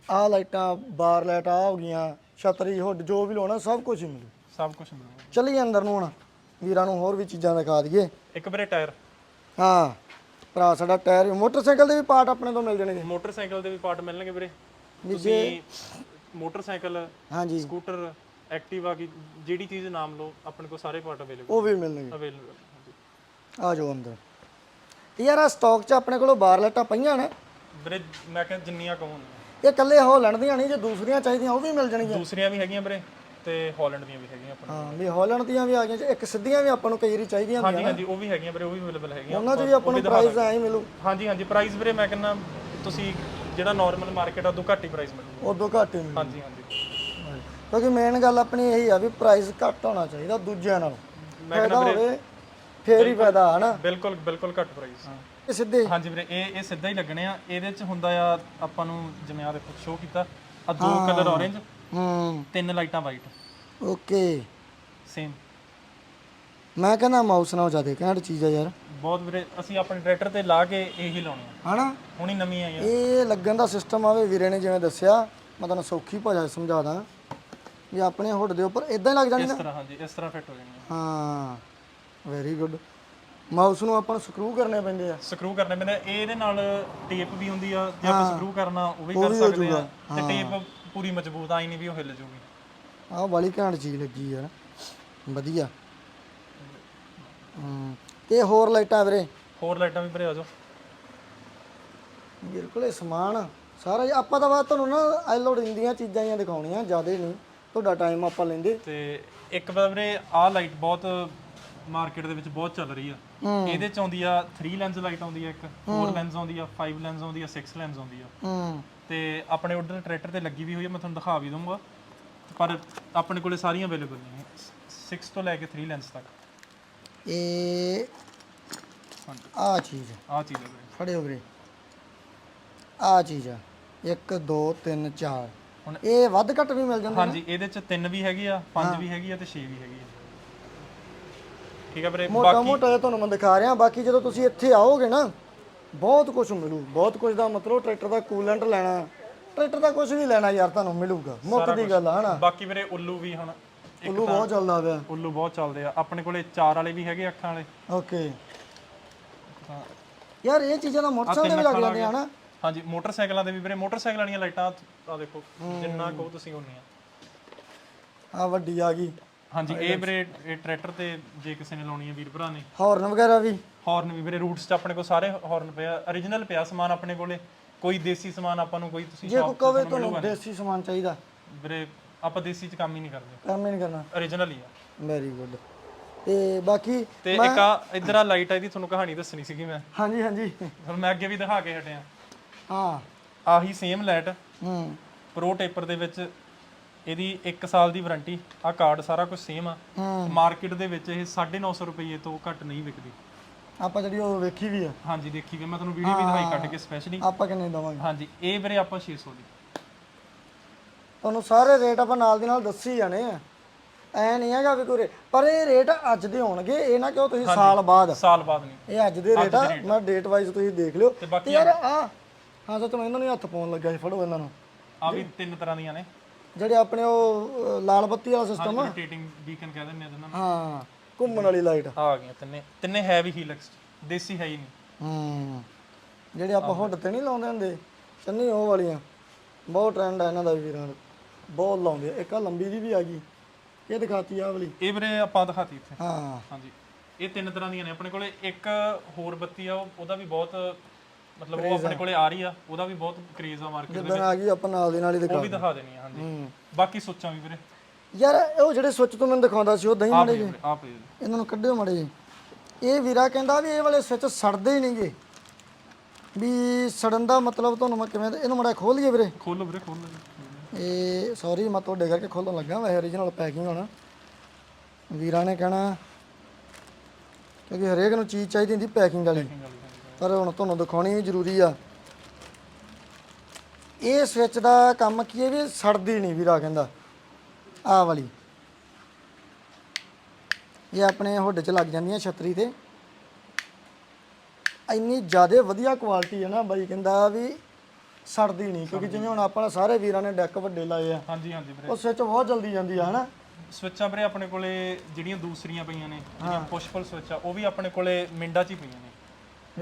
Speaker 1: ਆਹ ਲਾਈਟਾਂ ਬਾਰ ਲਾਈਟ ਆ ਹੋ ਗਈਆਂ ਛਤਰੀ ਹੁੱਡ ਜੋ ਵੀ ਲਾਉਣਾ ਸਭ ਕੁਝ ਮਿਲੂ।
Speaker 2: ਸਭ ਕੁਝ ਮਿਲੂਗਾ
Speaker 1: ਚੱਲੀਏ ਅੰਦਰ ਨੂੰ ਹੁਣ ਵੀਰਾਂ ਨੂੰ ਹੋਰ ਵੀ ਚੀਜ਼ਾਂ ਦਿਖਾ ਦਈਏ।
Speaker 2: ਇੱਕ ਵੀਰੇ ਟਾਇਰ।
Speaker 1: ਹਾਂ ਭਰਾ ਸਾਡਾ ਟਾਇਰ ਮੋਟਰਸਾਈਕਲ ਦੇ ਵੀ ਪਾਰਟ ਆਪਣੇ ਤੋਂ ਮਿਲ ਜਾਣਗੇ।
Speaker 2: ਮੋਟਰਸਾਈਕਲ ਦੇ ਵੀ ਪਾਰਟ ਮਿਲਣਗੇ ਵੀਰੇ। ਤੁਸੀਂ ਮੋਟਰਸਾਈਕਲ
Speaker 1: ਹਾਂਜੀ।
Speaker 2: ਸਕੂਟਰ ਐਕਟਿਵਾ ਕੀ ਜਿਹੜੀ ਚੀਜ਼ ਨਾਮ ਲਓ ਆਪਣੇ ਕੋਲ ਸਾਰੇ ਪਾਰਟ ਅਵੇਲੇਬਲ
Speaker 1: ਉਹ ਵੀ ਮਿਲਣਗੇ।
Speaker 2: ਅਵੇਲੇਬਲ
Speaker 1: ਆ ਜਾਓ ਅੰਦਰ। ਤੇ ਯਾਰ ਆ ਸਟਾਕ 'ਚ ਆਪਣੇ ਕੋਲ ਬਾਰ ਲਾਈਟਾਂ ਪਈਆਂ ਨੇ।
Speaker 2: ਵੀਰੇ ਮੈਂ ਕਿਹਾ ਜਿੰਨੀਆਂ ਕਹੂੰ
Speaker 1: ਇਹ ਇਕੱਲੇ ਹੋਲੈਂਡ ਦੀਆਂ ਨਹੀਂ ਜੇ ਦੂਸਰੀਆਂ ਚਾਹੀਦੀਆਂ ਉਹ ਵੀ ਮਿਲ ਜਾਣਗੀਆਂ।
Speaker 2: ਦੂਸਰੀਆਂ ਵੀ ਹੈਗੀਆਂ ਵੀਰੇ ਤੇ ਹਾਲੈਂਡ ਦੀਆਂ ਵੀ ਹੈਗੀਆਂ ਆਪਣੇ
Speaker 1: ਹਾਂ ਵੀ ਹਾਲੈਂਡ ਦੀਆਂ ਵੀ ਆ ਗਈਆਂ ਇੱਕ ਸਿੱਧੀਆਂ ਵੀ ਆਪਾਂ ਨੂੰ ਕਈ ਵਾਰੀ ਚਾਹੀਦੀਆਂ
Speaker 2: ਹਾਂਜੀ ਹਾਂਜੀ ਉਹ ਵੀ ਹੈਗੀਆਂ ਵੀਰੇ ਉਹ ਵੀ ਅਵੇਲੇਬਲ ਹੈਗੀਆਂ।
Speaker 1: ਉਹਨਾਂ 'ਚ ਵੀ ਆਪਾਂ ਨੂੰ ਪ੍ਰਾਈਸ ਐਂ ਹੀ ਮਿਲੂ।
Speaker 2: ਹਾਂਜੀ ਹਾਂਜੀ ਪ੍ਰਾਈਸ ਵੀਰੇ ਮੈਂ ਕਹਿੰਦਾ ਤੁਸੀਂ ਜਿਹੜਾ ਨਾਰਮਲ ਮਾਰਕੀਟ ਆ ਉਦੋਂ ਘੱਟ ਹੀ ਪ੍ਰਾਈਸ ਮਿਲੂਗਾ।
Speaker 1: ਉਦੋਂ ਘੱਟ ਹੀ ਮਿਲੂ।
Speaker 2: ਹਾਂਜੀ ਹਾਂਜੀ।
Speaker 1: ਕਿਉਂਕਿ ਮੇਨ ਗੱਲ ਆਪਣੀ ਇਹੀ ਆ ਵੀ ਪ੍ਰਾਈਸ ਘੱਟ ਹੋਣਾ ਚਾਹੀਦਾ ਦੂਜਿਆਂ ਨਾਲੋਂ। ਫਾਇਦਾ ਹੋਵੇ ਫੇਰ ਹੀ ਫਾਇਦਾ ਹਨਾ?
Speaker 2: ਬਿਲਕੁਲ ਬਿਲਕੁਲ ਘੱਟ ਪ੍ਰਾਈਸ
Speaker 1: ਇਹ ਸਿੱਧੇ
Speaker 2: ਹਾਂਜੀ ਵੀਰੇ ਇਹ ਇਹ ਸਿੱਧਾ ਹੀ ਲੱਗਣੇ ਆ। ਇਹਦੇ ਚ ਹੁੰਦਾ ਆ ਆਪਾਂ ਨੂੰ ਜਿਵੇਂ ਆ ਦੇਖੋ ਸ਼ੋ ਕੀਤਾ। ਆ ਦੋ ਕਲਰ orange
Speaker 1: ਹੂੰ।
Speaker 2: ਤਿੰਨ ਲਾਈਟਾਂ ਵਾਈਟ
Speaker 1: ਓਕੇ।
Speaker 2: ਸੇਮ
Speaker 1: ਮੈਂ ਕਹਿੰਦਾ ਮਾਊਸ ਨਾਲ ਜ਼ਿਆਦਾ ਘੈਂਟ ਚੀਜ਼ ਆ ਯਾਰ।
Speaker 2: ਬਹੁਤ ਵੀਰੇ ਅਸੀਂ ਆਪਣੇ ਟਰੈਕਟਰ ਤੇ ਲਾ ਕੇ ਇਹੀ ਲਾਉਣੇ ਆ।
Speaker 1: ਹਨਾ?
Speaker 2: ਹੁਣੀ ਨਵੀਂ ਆ।
Speaker 1: ਇਹ ਲੱਗਣ ਦਾ ਸਿਸਟਮ ਆਵੇ ਵੀਰੇ ਨੇ ਜਿਵੇਂ ਦੱਸਿਆ ਮੈਂ ਤੁਹਾਨੂੰ ਸੌਖੀ ਭਾਸ਼ਾ ਸਮਝਾ ਦਾਂ। ਵੀ ਆਪਣੇ ਹੁੱਡ ਦੇ ਉੱਪਰ ਇਦਾਂ ਹੀ ਲੱਗ ਜਾਣੀ
Speaker 2: ਇਸ
Speaker 1: ਨਾ
Speaker 2: ਤਰ੍ਹਾਂ ਹਾਂਜੀ ਇਸ ਤਰ੍ਹਾਂ ਫਿੱਟ ਹੋ ਜਾਣਗੇ
Speaker 1: ਹਾਂ ਵੈਰੀ ਗੁੱਡ ਮਾਊਸ ਨੂੰ ਆਪਾਂ ਨੂੰ ਸਕਰੂ ਕਰਨੇ ਪੈਂਦੇ ਆ।
Speaker 2: ਸਕਰੂ ਕਰਨੇ ਪੈਂਦੇ ਆ। ਇਹ ਇਹਦੇ ਨਾਲ ਟੇਪ ਵੀ ਹੁੰਦੀ ਆ ਜੇ ਆਪਾਂ ਸਕਰੂ ਕਰਨਾ ਉਹ ਵੀ ਕਰ ਸਕਦੇ ਆ। ਤੇ ਟੇਪ ਪੂਰੀ ਮਜ਼ਬੂਤ ਆਈ ਨਹੀਂ ਵੀ ਉਹ ਹਿੱਲ ਜੂਗੀ।
Speaker 1: ਆਹ ਬੜੀ ਘੈਂਟ ਚੀਜ਼ ਲੱਗੀ ਯਾਰ। ਵਧੀਆ। ਹੂੰ ਤੇ ਹੋਰ ਲਾਈਟਾਂ ਵੀਰੇ?
Speaker 2: ਹੋਰ ਲਾਈਟਾਂ ਵੀ ਭਰੇ ਆ ਜਾਓ।
Speaker 1: ਮੇਰੇ ਕੋਲੇ ਸਮਾਨ ਸਾਰਾ ਆਪਾਂ ਤਾਂ ਬਾਅਦ ਤੁਹਾਨੂੰ ਨਾ ਐਲੋਡਿੰਗ ਦੀਆਂ ਚੀਜ਼ਾਂ ਹੀ ਦਿਖਾਉਣੀਆਂ ਜ਼ਿਆਦਾ ਨਹੀਂ। ਤੁਹਾਡਾ ਟਾਈਮ ਆਪਾਂ ਲੈਂਦੇ।
Speaker 2: ਤੇ ਇੱਕ ਵਾਰ ਵੀਰੇ ਆਹ ਲਾਈਟ ਬਹੁਤ ਮਾਰਕੀਟ ਦੇ ਵਿੱਚ ਬਹੁਤ ਚੱਲ ਰਹੀ ਆ। ਇਹਦੇ ਚ ਆਉਂਦੀ ਆ 3 ਲੈਂਸ ਲਾਈਟ ਆਉਂਦੀ ਆ ਇੱਕ 4 ਲੈਂਸ ਆਉਂਦੀ ਆ 5 ਲੈਂਸ ਆਉਂਦੀ ਆ 6 ਲੈਂਸ ਆਉਂਦੀ ਆ।
Speaker 1: ਹੂੰ।
Speaker 2: ਤੇ ਆਪਣੇ ਉਧਰ ਟਰੈਕਟਰ ਤੇ ਲੱਗੀ ਵੀ ਹੋਈ ਆ ਮੈਂ ਤੁਹਾਨੂੰ ਦਿਖਾ ਵੀ ਦਊਂਗਾ। ਪਰ ਆਪਣੇ ਕੋਲੇ ਸਾਰੀਆਂ ਅਵੇਲੇਬਲ ਨੇ। 6 ਤੋਂ ਲੈ ਕੇ 3 ਲੈਂਸ ਤੱਕ।
Speaker 1: ਇਹ ਆ ਚੀਜ਼
Speaker 2: ਆਹ ਚੀਜ਼ ਹੈ ਵੀਰੇ।
Speaker 1: ਫੜਿਓ ਵੀਰੇ। ਆ ਚੀਜ਼ ਆ। 1 2 3 4
Speaker 2: ਹੁਣ-
Speaker 1: ਇਹ ਵੱਧ ਘੱਟ ਵੀ ਮਿਲ ਜਾਂਦੇ
Speaker 2: ਹਾਂਜੀ ਇਹਦੇ ਚ 3 ਵੀ ਹੈਗੀ ਆ 5 ਵੀ ਹੈਗੀ ਆ ਤੇ 6 ਵੀ ਹੈਗੀ ਆ। ਠੀਕ ਆ ਵੀਰੇ
Speaker 1: ਮੋਟਾ
Speaker 2: ਬਾਕੀ
Speaker 1: ਮੋਟਾ ਜਿਹਾ ਤੁਹਾਨੂੰ ਮੈਂ ਦਿਖਾ ਰਿਹਾ ਬਾਕੀ ਜਦੋਂ ਤੁਸੀਂ ਇੱਥੇ ਆਓਗੇ ਨਾ ਬਹੁਤ ਕੁਝ ਮਿਲੂ ਬਹੁਤ ਕੁਝ ਦਾ ਮਤਲਬ ਟਰੈਕਟਰ ਦਾ ਕੂਲੈਂਟ ਲੈਣਾ ਟਰੈਕਟਰ ਦਾ ਕੁਝ ਵੀ ਲੈਣਾ ਯਾਰ ਤੁਹਾਨੂੰ ਮਿਲੂਗਾ ਮੁੱਕ ਦੀ ਗੱਲ ਆ ਹਨਾ?
Speaker 2: ਬਾਕੀ ਵੀਰੇ ਉੱਲੂ ਵੀ ਹੁਣ
Speaker 1: ਉੱਲੂ ਬਹੁਤ ਚੱਲਦਾ ਪਿਆ।
Speaker 2: ਉੱਲੂ ਬਹੁਤ ਚੱਲਦੇ ਆ। ਆਪਣੇ ਕੋਲੇ ਚਾਰ ਵਾਲੇ ਵੀ ਹੈਗੇ ਅੱਖਾਂ ਵਾਲੇ।
Speaker 1: ਓਕੇ। ਯਾਰ ਇਹ ਚੀਜ਼ਾਂ ਦਾ ਮੋਟਰਸਾਈਕਲ ਤੇ ਵੀ ਲੱਗ ਜਾਂਦੀਆਂ ਹਨਾ?
Speaker 2: ਹਾਂਜੀ ਮੋਟਰਸਾਈਕਲਾਂ ਦੇ ਵੀ ਵੀਰੇ ਮੋਟਰਸਾਈਕਲ ਵਾਲੀਆਂ ਲਾਈਟਾਂ ਆ ਦੇਖੋ ਜਿੰਨਾ ਕਹੋ ਤੁਸੀਂ ਉਨੀਆਂ
Speaker 1: ਆ। ਵੱਡੀ ਆ ਗਈ।
Speaker 2: ਹਾਂਜੀ ਇਹ ਵੀਰੇ ਇਹ ਟਰੈਕਟਰ ਤੇ ਜੇ ਕਿਸੇ ਨੇ ਲਾਉਣੀ ਹੈ ਵੀਰ ਭਰਾ ਨੇ।
Speaker 1: ਹਾਰਨ ਵਗੈਰਾ ਵੀ।
Speaker 2: ਹਾਰਨ ਵੀ ਵੀਰੇ ਰੂਟਸ 'ਚ ਆਪਣੇ ਕੋਲ ਸਾਰੇ ਹਾਰਨ ਪਿਆ origignal ਪਿਆ ਸਮਾਨ ਆਪਣੇ ਕੋਲੇ। ਕੋਈ ਦੇਸੀ ਸਮਾਨ ਆਪਾਂ ਨੂੰ ਕੋਈ ਤੁਸੀਂ
Speaker 1: ਜੇ ਕੋਈ ਕਵੇ ਤੁਹਾਨੂੰ ਦੇਸੀ ਸਮਾਨ ਚਾਹੀਦਾ।
Speaker 2: ਵੀਰੇ ਆਪਾਂ ਦੇਸੀ 'ਚ ਕੰਮ ਹੀ ਨਹੀਂ ਕਰਦੇ।
Speaker 1: ਕੰਮ ਹੀ ਨਹੀਂ ਕਰਨਾ।
Speaker 2: origignal ਹੀ ਆ।
Speaker 1: ਵੈਰੀ ਗੁੱਡ ਤੇ ਬਾਕੀ
Speaker 2: ਤੇ ਇੱਕ ਆ ਇਧਰ ਆ ਲਾਈਟ ਆ ਇਹਦੀ ਤੁਹਾਨੂੰ ਕਹਾਣੀ ਦੱਸਣੀ ਸੀਗੀ ਮੈਂ।
Speaker 1: ਹਾਂਜੀ ਹਾਂਜੀ।
Speaker 2: ਮੈਂ ਅੱਗੇ ਵੀ ਦਿਖਾ ਕੇ ਹਟਿਆ।
Speaker 1: ਹਾਂ।
Speaker 2: ਆਹੀ ਸੇਮ ਲਾਈਟ
Speaker 1: ਹੂੰ।
Speaker 2: ਪ੍ਰੋ ਟੇਪਰ ਦੇ ਵਿੱਚ ਇਹਦੀ 1 ਸਾਲ ਦੀ ਵਾਰੰਟੀ ਆ ਕਾਰਡ ਸਾਰਾ ਕੁਝ ਸੇਮ ਆ।
Speaker 1: ਹੂੰ।
Speaker 2: ਮਾਰਕੀਟ ਦੇ ਵਿੱਚ ਇਹ 950 ਰੁਪਏ ਤੋਂ ਘੱਟ ਨਹੀਂ ਵਿਕਦੀ।
Speaker 1: ਆਪਾਂ ਜਿਹੜੀ ਉਹ ਵੇਖੀ ਵੀ ਆ।
Speaker 2: ਹਾਂਜੀ ਦੇਖੀ ਵੀ ਮੈਂ ਤੁਹਾਨੂੰ ਵੀਡੀਓ ਵੀ ਦਿਖਾਈ ਕੱਢ ਕੇ ਸਪੈਸ਼ਲੀ
Speaker 1: ਆਪਾਂ ਕਿੰਨੇ ਦਵਾਂਗੇ?
Speaker 2: ਹਾਂਜੀ ਇਹ ਵੀਰੇ ਆਪਾਂ 600 ਦੀ।
Speaker 1: ਤੁਹਾਨੂੰ ਸਾਰੇ ਰੇਟ ਆਪਾਂ ਨਾਲ ਦੀ ਨਾਲ ਦੱਸੀ ਜਾਣੇ ਆ। ਐ ਨਹੀਂ ਹੈਗਾ ਵੀ ਕੋਈ rate- ਪਰ ਇਹ ਰੇਟ ਅੱਜ ਦੇ ਹੋਣਗੇ ਇਹ ਨਾ ਕਿਉਂ ਤੁਸੀਂ ਸਾਲ ਬਾਅਦ?
Speaker 2: ਸਾਲ ਬਾਅਦ ਨਹੀਂ।
Speaker 1: ਇਹ ਅੱਜ ਦੇ ਰੇਟ ਆ। ਮੈਂ ਡੇਟ ਵਾਈਜ਼ ਤੁਸੀਂ ਦੇਖ ਲਿਓ।
Speaker 2: ਤੇ ਬਾਕੀ
Speaker 1: ਤੇ ਯਾਰ ਆ ਹਾਂ ਸੱਚ ਮੈਂ ਇਹਨਾਂ ਨੂੰ ਹੱਥ ਪਾਉਣ ਲੱਗਾ ਸੀ ਫੜੋ ਇਹਨਾਂ ਨੂੰ।
Speaker 2: ਆ ਵੀ ਤਿੰਨ ਤਰ੍ਹਾਂ ਦੀਆਂ ਨੇ।
Speaker 1: ਜਿਹੜੇ ਆਪਣੇ ਉਹ ਅ, ਲਾਲ ਬੱਤੀ ਵਾਲਾ ਸਿਸਟਮ
Speaker 2: ਰੋਟੇਟਿੰਗ ਬੀਕਨ ਕਹਿ ਦਿੰਦੇ ਆ ਇਹਨਾਂ ਨੂੰ।
Speaker 1: ਹਾਂ ਘੁੰਮਣ ਵਾਲੀ ਲਾਈਟ
Speaker 2: ਆ ਆ ਗਈਆਂ ਤਿੰਨੇ। ਤਿੰਨੇ ਹੈ ਵੀ ਹੀਲਕਸ ਦੇਸੀ ਹੈ ਹੀ ਨਹੀਂ।
Speaker 1: ਹੂੰ ਜਿਹੜੇ ਆਪਾਂ ਹੁੱਡ ਤੇ ਨਹੀਂ ਲਾਉਂਦੇ ਹੁੰਦੇ ਚੰਨੀ ਉਹ ਵਾਲੀਆਂ। ਬਹੁਤ ਟ੍ਰੈਂਡ ਆ ਇਹਨਾਂ ਦਾ ਵੀ ਵੀਰਾਂ ਦਾ। ਬਹੁਤ ਲਾਉਂਦੇ ਆ। ਇੱਕ ਆ ਲੰਬੀ ਜੀ ਵੀ ਆ ਗਈ ਇਹ ਦਿਖਾਤੀ ਆ ਵਾਲੀ।
Speaker 2: ਇਹ ਵੀਰੇ ਆਪਾਂ ਦਿਖਾਤੀ ਇੱਥੇ।
Speaker 1: ਹਾਂ।
Speaker 2: ਹਾਂਜੀ। ਇਹ ਤਿੰਨ ਤਰ੍ਹਾਂ ਦੀਆਂ ਨੇ ਆਪਣੇ ਕੋਲੇ। ਇੱਕ ਹੋਰ ਬੱਤੀ ਆ ਉਹ- ਉਹਦਾ ਵੀ ਬਹੁਤ ਮਤਲਬ ਉਹ ਆਪਣੇ ਕੋਲੇ ਆ ਰਹੀ ਆ ਉਹਦਾ ਵੀ ਬਹੁਤ ਕ੍ਰੇਜ਼ ਆ ਮਾਰਕੀਟ
Speaker 1: ਜਿੱਦਾਂ ਆ ਗਈ ਆਪਾਂ ਨਾਲ ਦੀ ਨਾਲ ਹੀ ਦਿਖਾ
Speaker 2: ਉਹ ਵੀ ਦਿਖਾ ਦੇਣੀ ਆ ਹਾਂਜੀ। ਬਾਕੀ ਸੁੱਚਾਂ ਵੀ ਵੀਰੇ।
Speaker 1: ਯਾਰ ਉਹ ਜਿਹੜੇ ਸੁੱਚ ਤੂੰ ਮੈਨੂੰ ਦਿਖਾਉਂਦਾ ਸੀ ਉਹ ਦਹੀਂ
Speaker 2: ਆ
Speaker 1: ਮੜੇ
Speaker 2: ਪਏ ਵੀਰੇ ਆ ਪਏ ਜੀ।
Speaker 1: ਇਹਨਾਂ ਨੂੰ ਕੱਢਿਓ ਮੜੇ ਜੀ ਇਹ ਵੀਰਾ ਕਹਿੰਦਾ ਵੀ ਇਹ ਵਾਲੇ ਸੁੱਚ ਸੜਦੇ ਹੀ ਨਹੀਂਗੇ। ਵੀ ਸੜਨ ਦਾ ਮਤਲਬ ਤੁਹਾਨੂੰ ਮੈਂ ਕਿਵੇਂ ਇਹਨੂੰ ਮੜਾ ਖੋਲ ਲਈਏ ਵੀਰੇ।
Speaker 2: ਖੋਲੋ ਵੀਰੇ ਖੋਲੋ ਜੀ।
Speaker 1: ਇਹ ਸੌਰੀ ਮੈਂ ਤੁਹਾਡੇ ਕਰਕੇ ਖੋਲਣ ਲੱਗਾ ਵੈਸੇ origignal ਪੈਕਿੰਗ ਹੋਣਾ। ਵੀਰਾਂ ਨੇ ਕਹਿਣਾ ਕਿਉਂਕਿ ਹਰੇਕ ਨੂੰ ਚੀਜ਼ ਚਾਹੀਦੀ ਹੁੰਦੀ ਪੈਕਿੰਗ ਵਾਲੀ। ਪਰ ਹੁਣ ਤੁਹਾਨੂੰ ਦਿਖਾਉਣੀ ਵੀ ਜ਼ਰੂਰੀ ਆ। ਇਹ ਸਵਿਚ ਦਾ ਕੰਮ ਕੀ ਹੈ ਵੀ ਸੜਦੀ ਨਹੀਂ ਵੀਰਾ ਕਹਿੰਦਾ। ਆਹ ਵਾਲੀ। ਇਹ ਆਪਣੇ ਹੋਡੇ 'ਚ ਲੱਗ ਜਾਂਦੀਆਂ ਛਤਰੀ ਤੇ। ਇੰਨੀ ਜ਼ਿਆਦਾ ਵਧੀਆ ਕੁਆਲਿਟੀ ਹੈ ਨਾ ਬਾਈ ਕਹਿੰਦਾ ਵੀ ਸੜਦੀ ਨਹੀਂ ਕਿਉਂਕਿ ਜਿਵੇਂ ਹੁਣ ਆਪਾਂ ਸਾਰੇ ਵੀਰਾਂ ਨੇ ਡੈਕ ਵੱਡੇ ਲਾਏ ਆ।
Speaker 2: ਹਾਂਜੀ ਹਾਂਜੀ ਵੀਰੇ।
Speaker 1: ਉਹ ਸਵਿਚ ਬਹੁਤ ਜਲਦੀ ਜਾਂਦੀ ਆ ਹਨਾ?
Speaker 2: ਸਵਿੱਚਾਂ ਵੀਰੇ ਆਪਣੇ ਕੋਲੇ ਜਿਹੜੀਆਂ ਦੂਸਰੀਆਂ ਪਈਆਂ ਨੇ ਜਿਹੜੀਆਂ ਪੁਸ਼ਪਲ ਸਵਿੱਚ ਆ ਉਹ ਵੀ ਆਪਣੇ ਕੋਲੇ ਮਿੰਡਾ 'ਚ ਹੀ ਪਈਆਂ ਨੇ।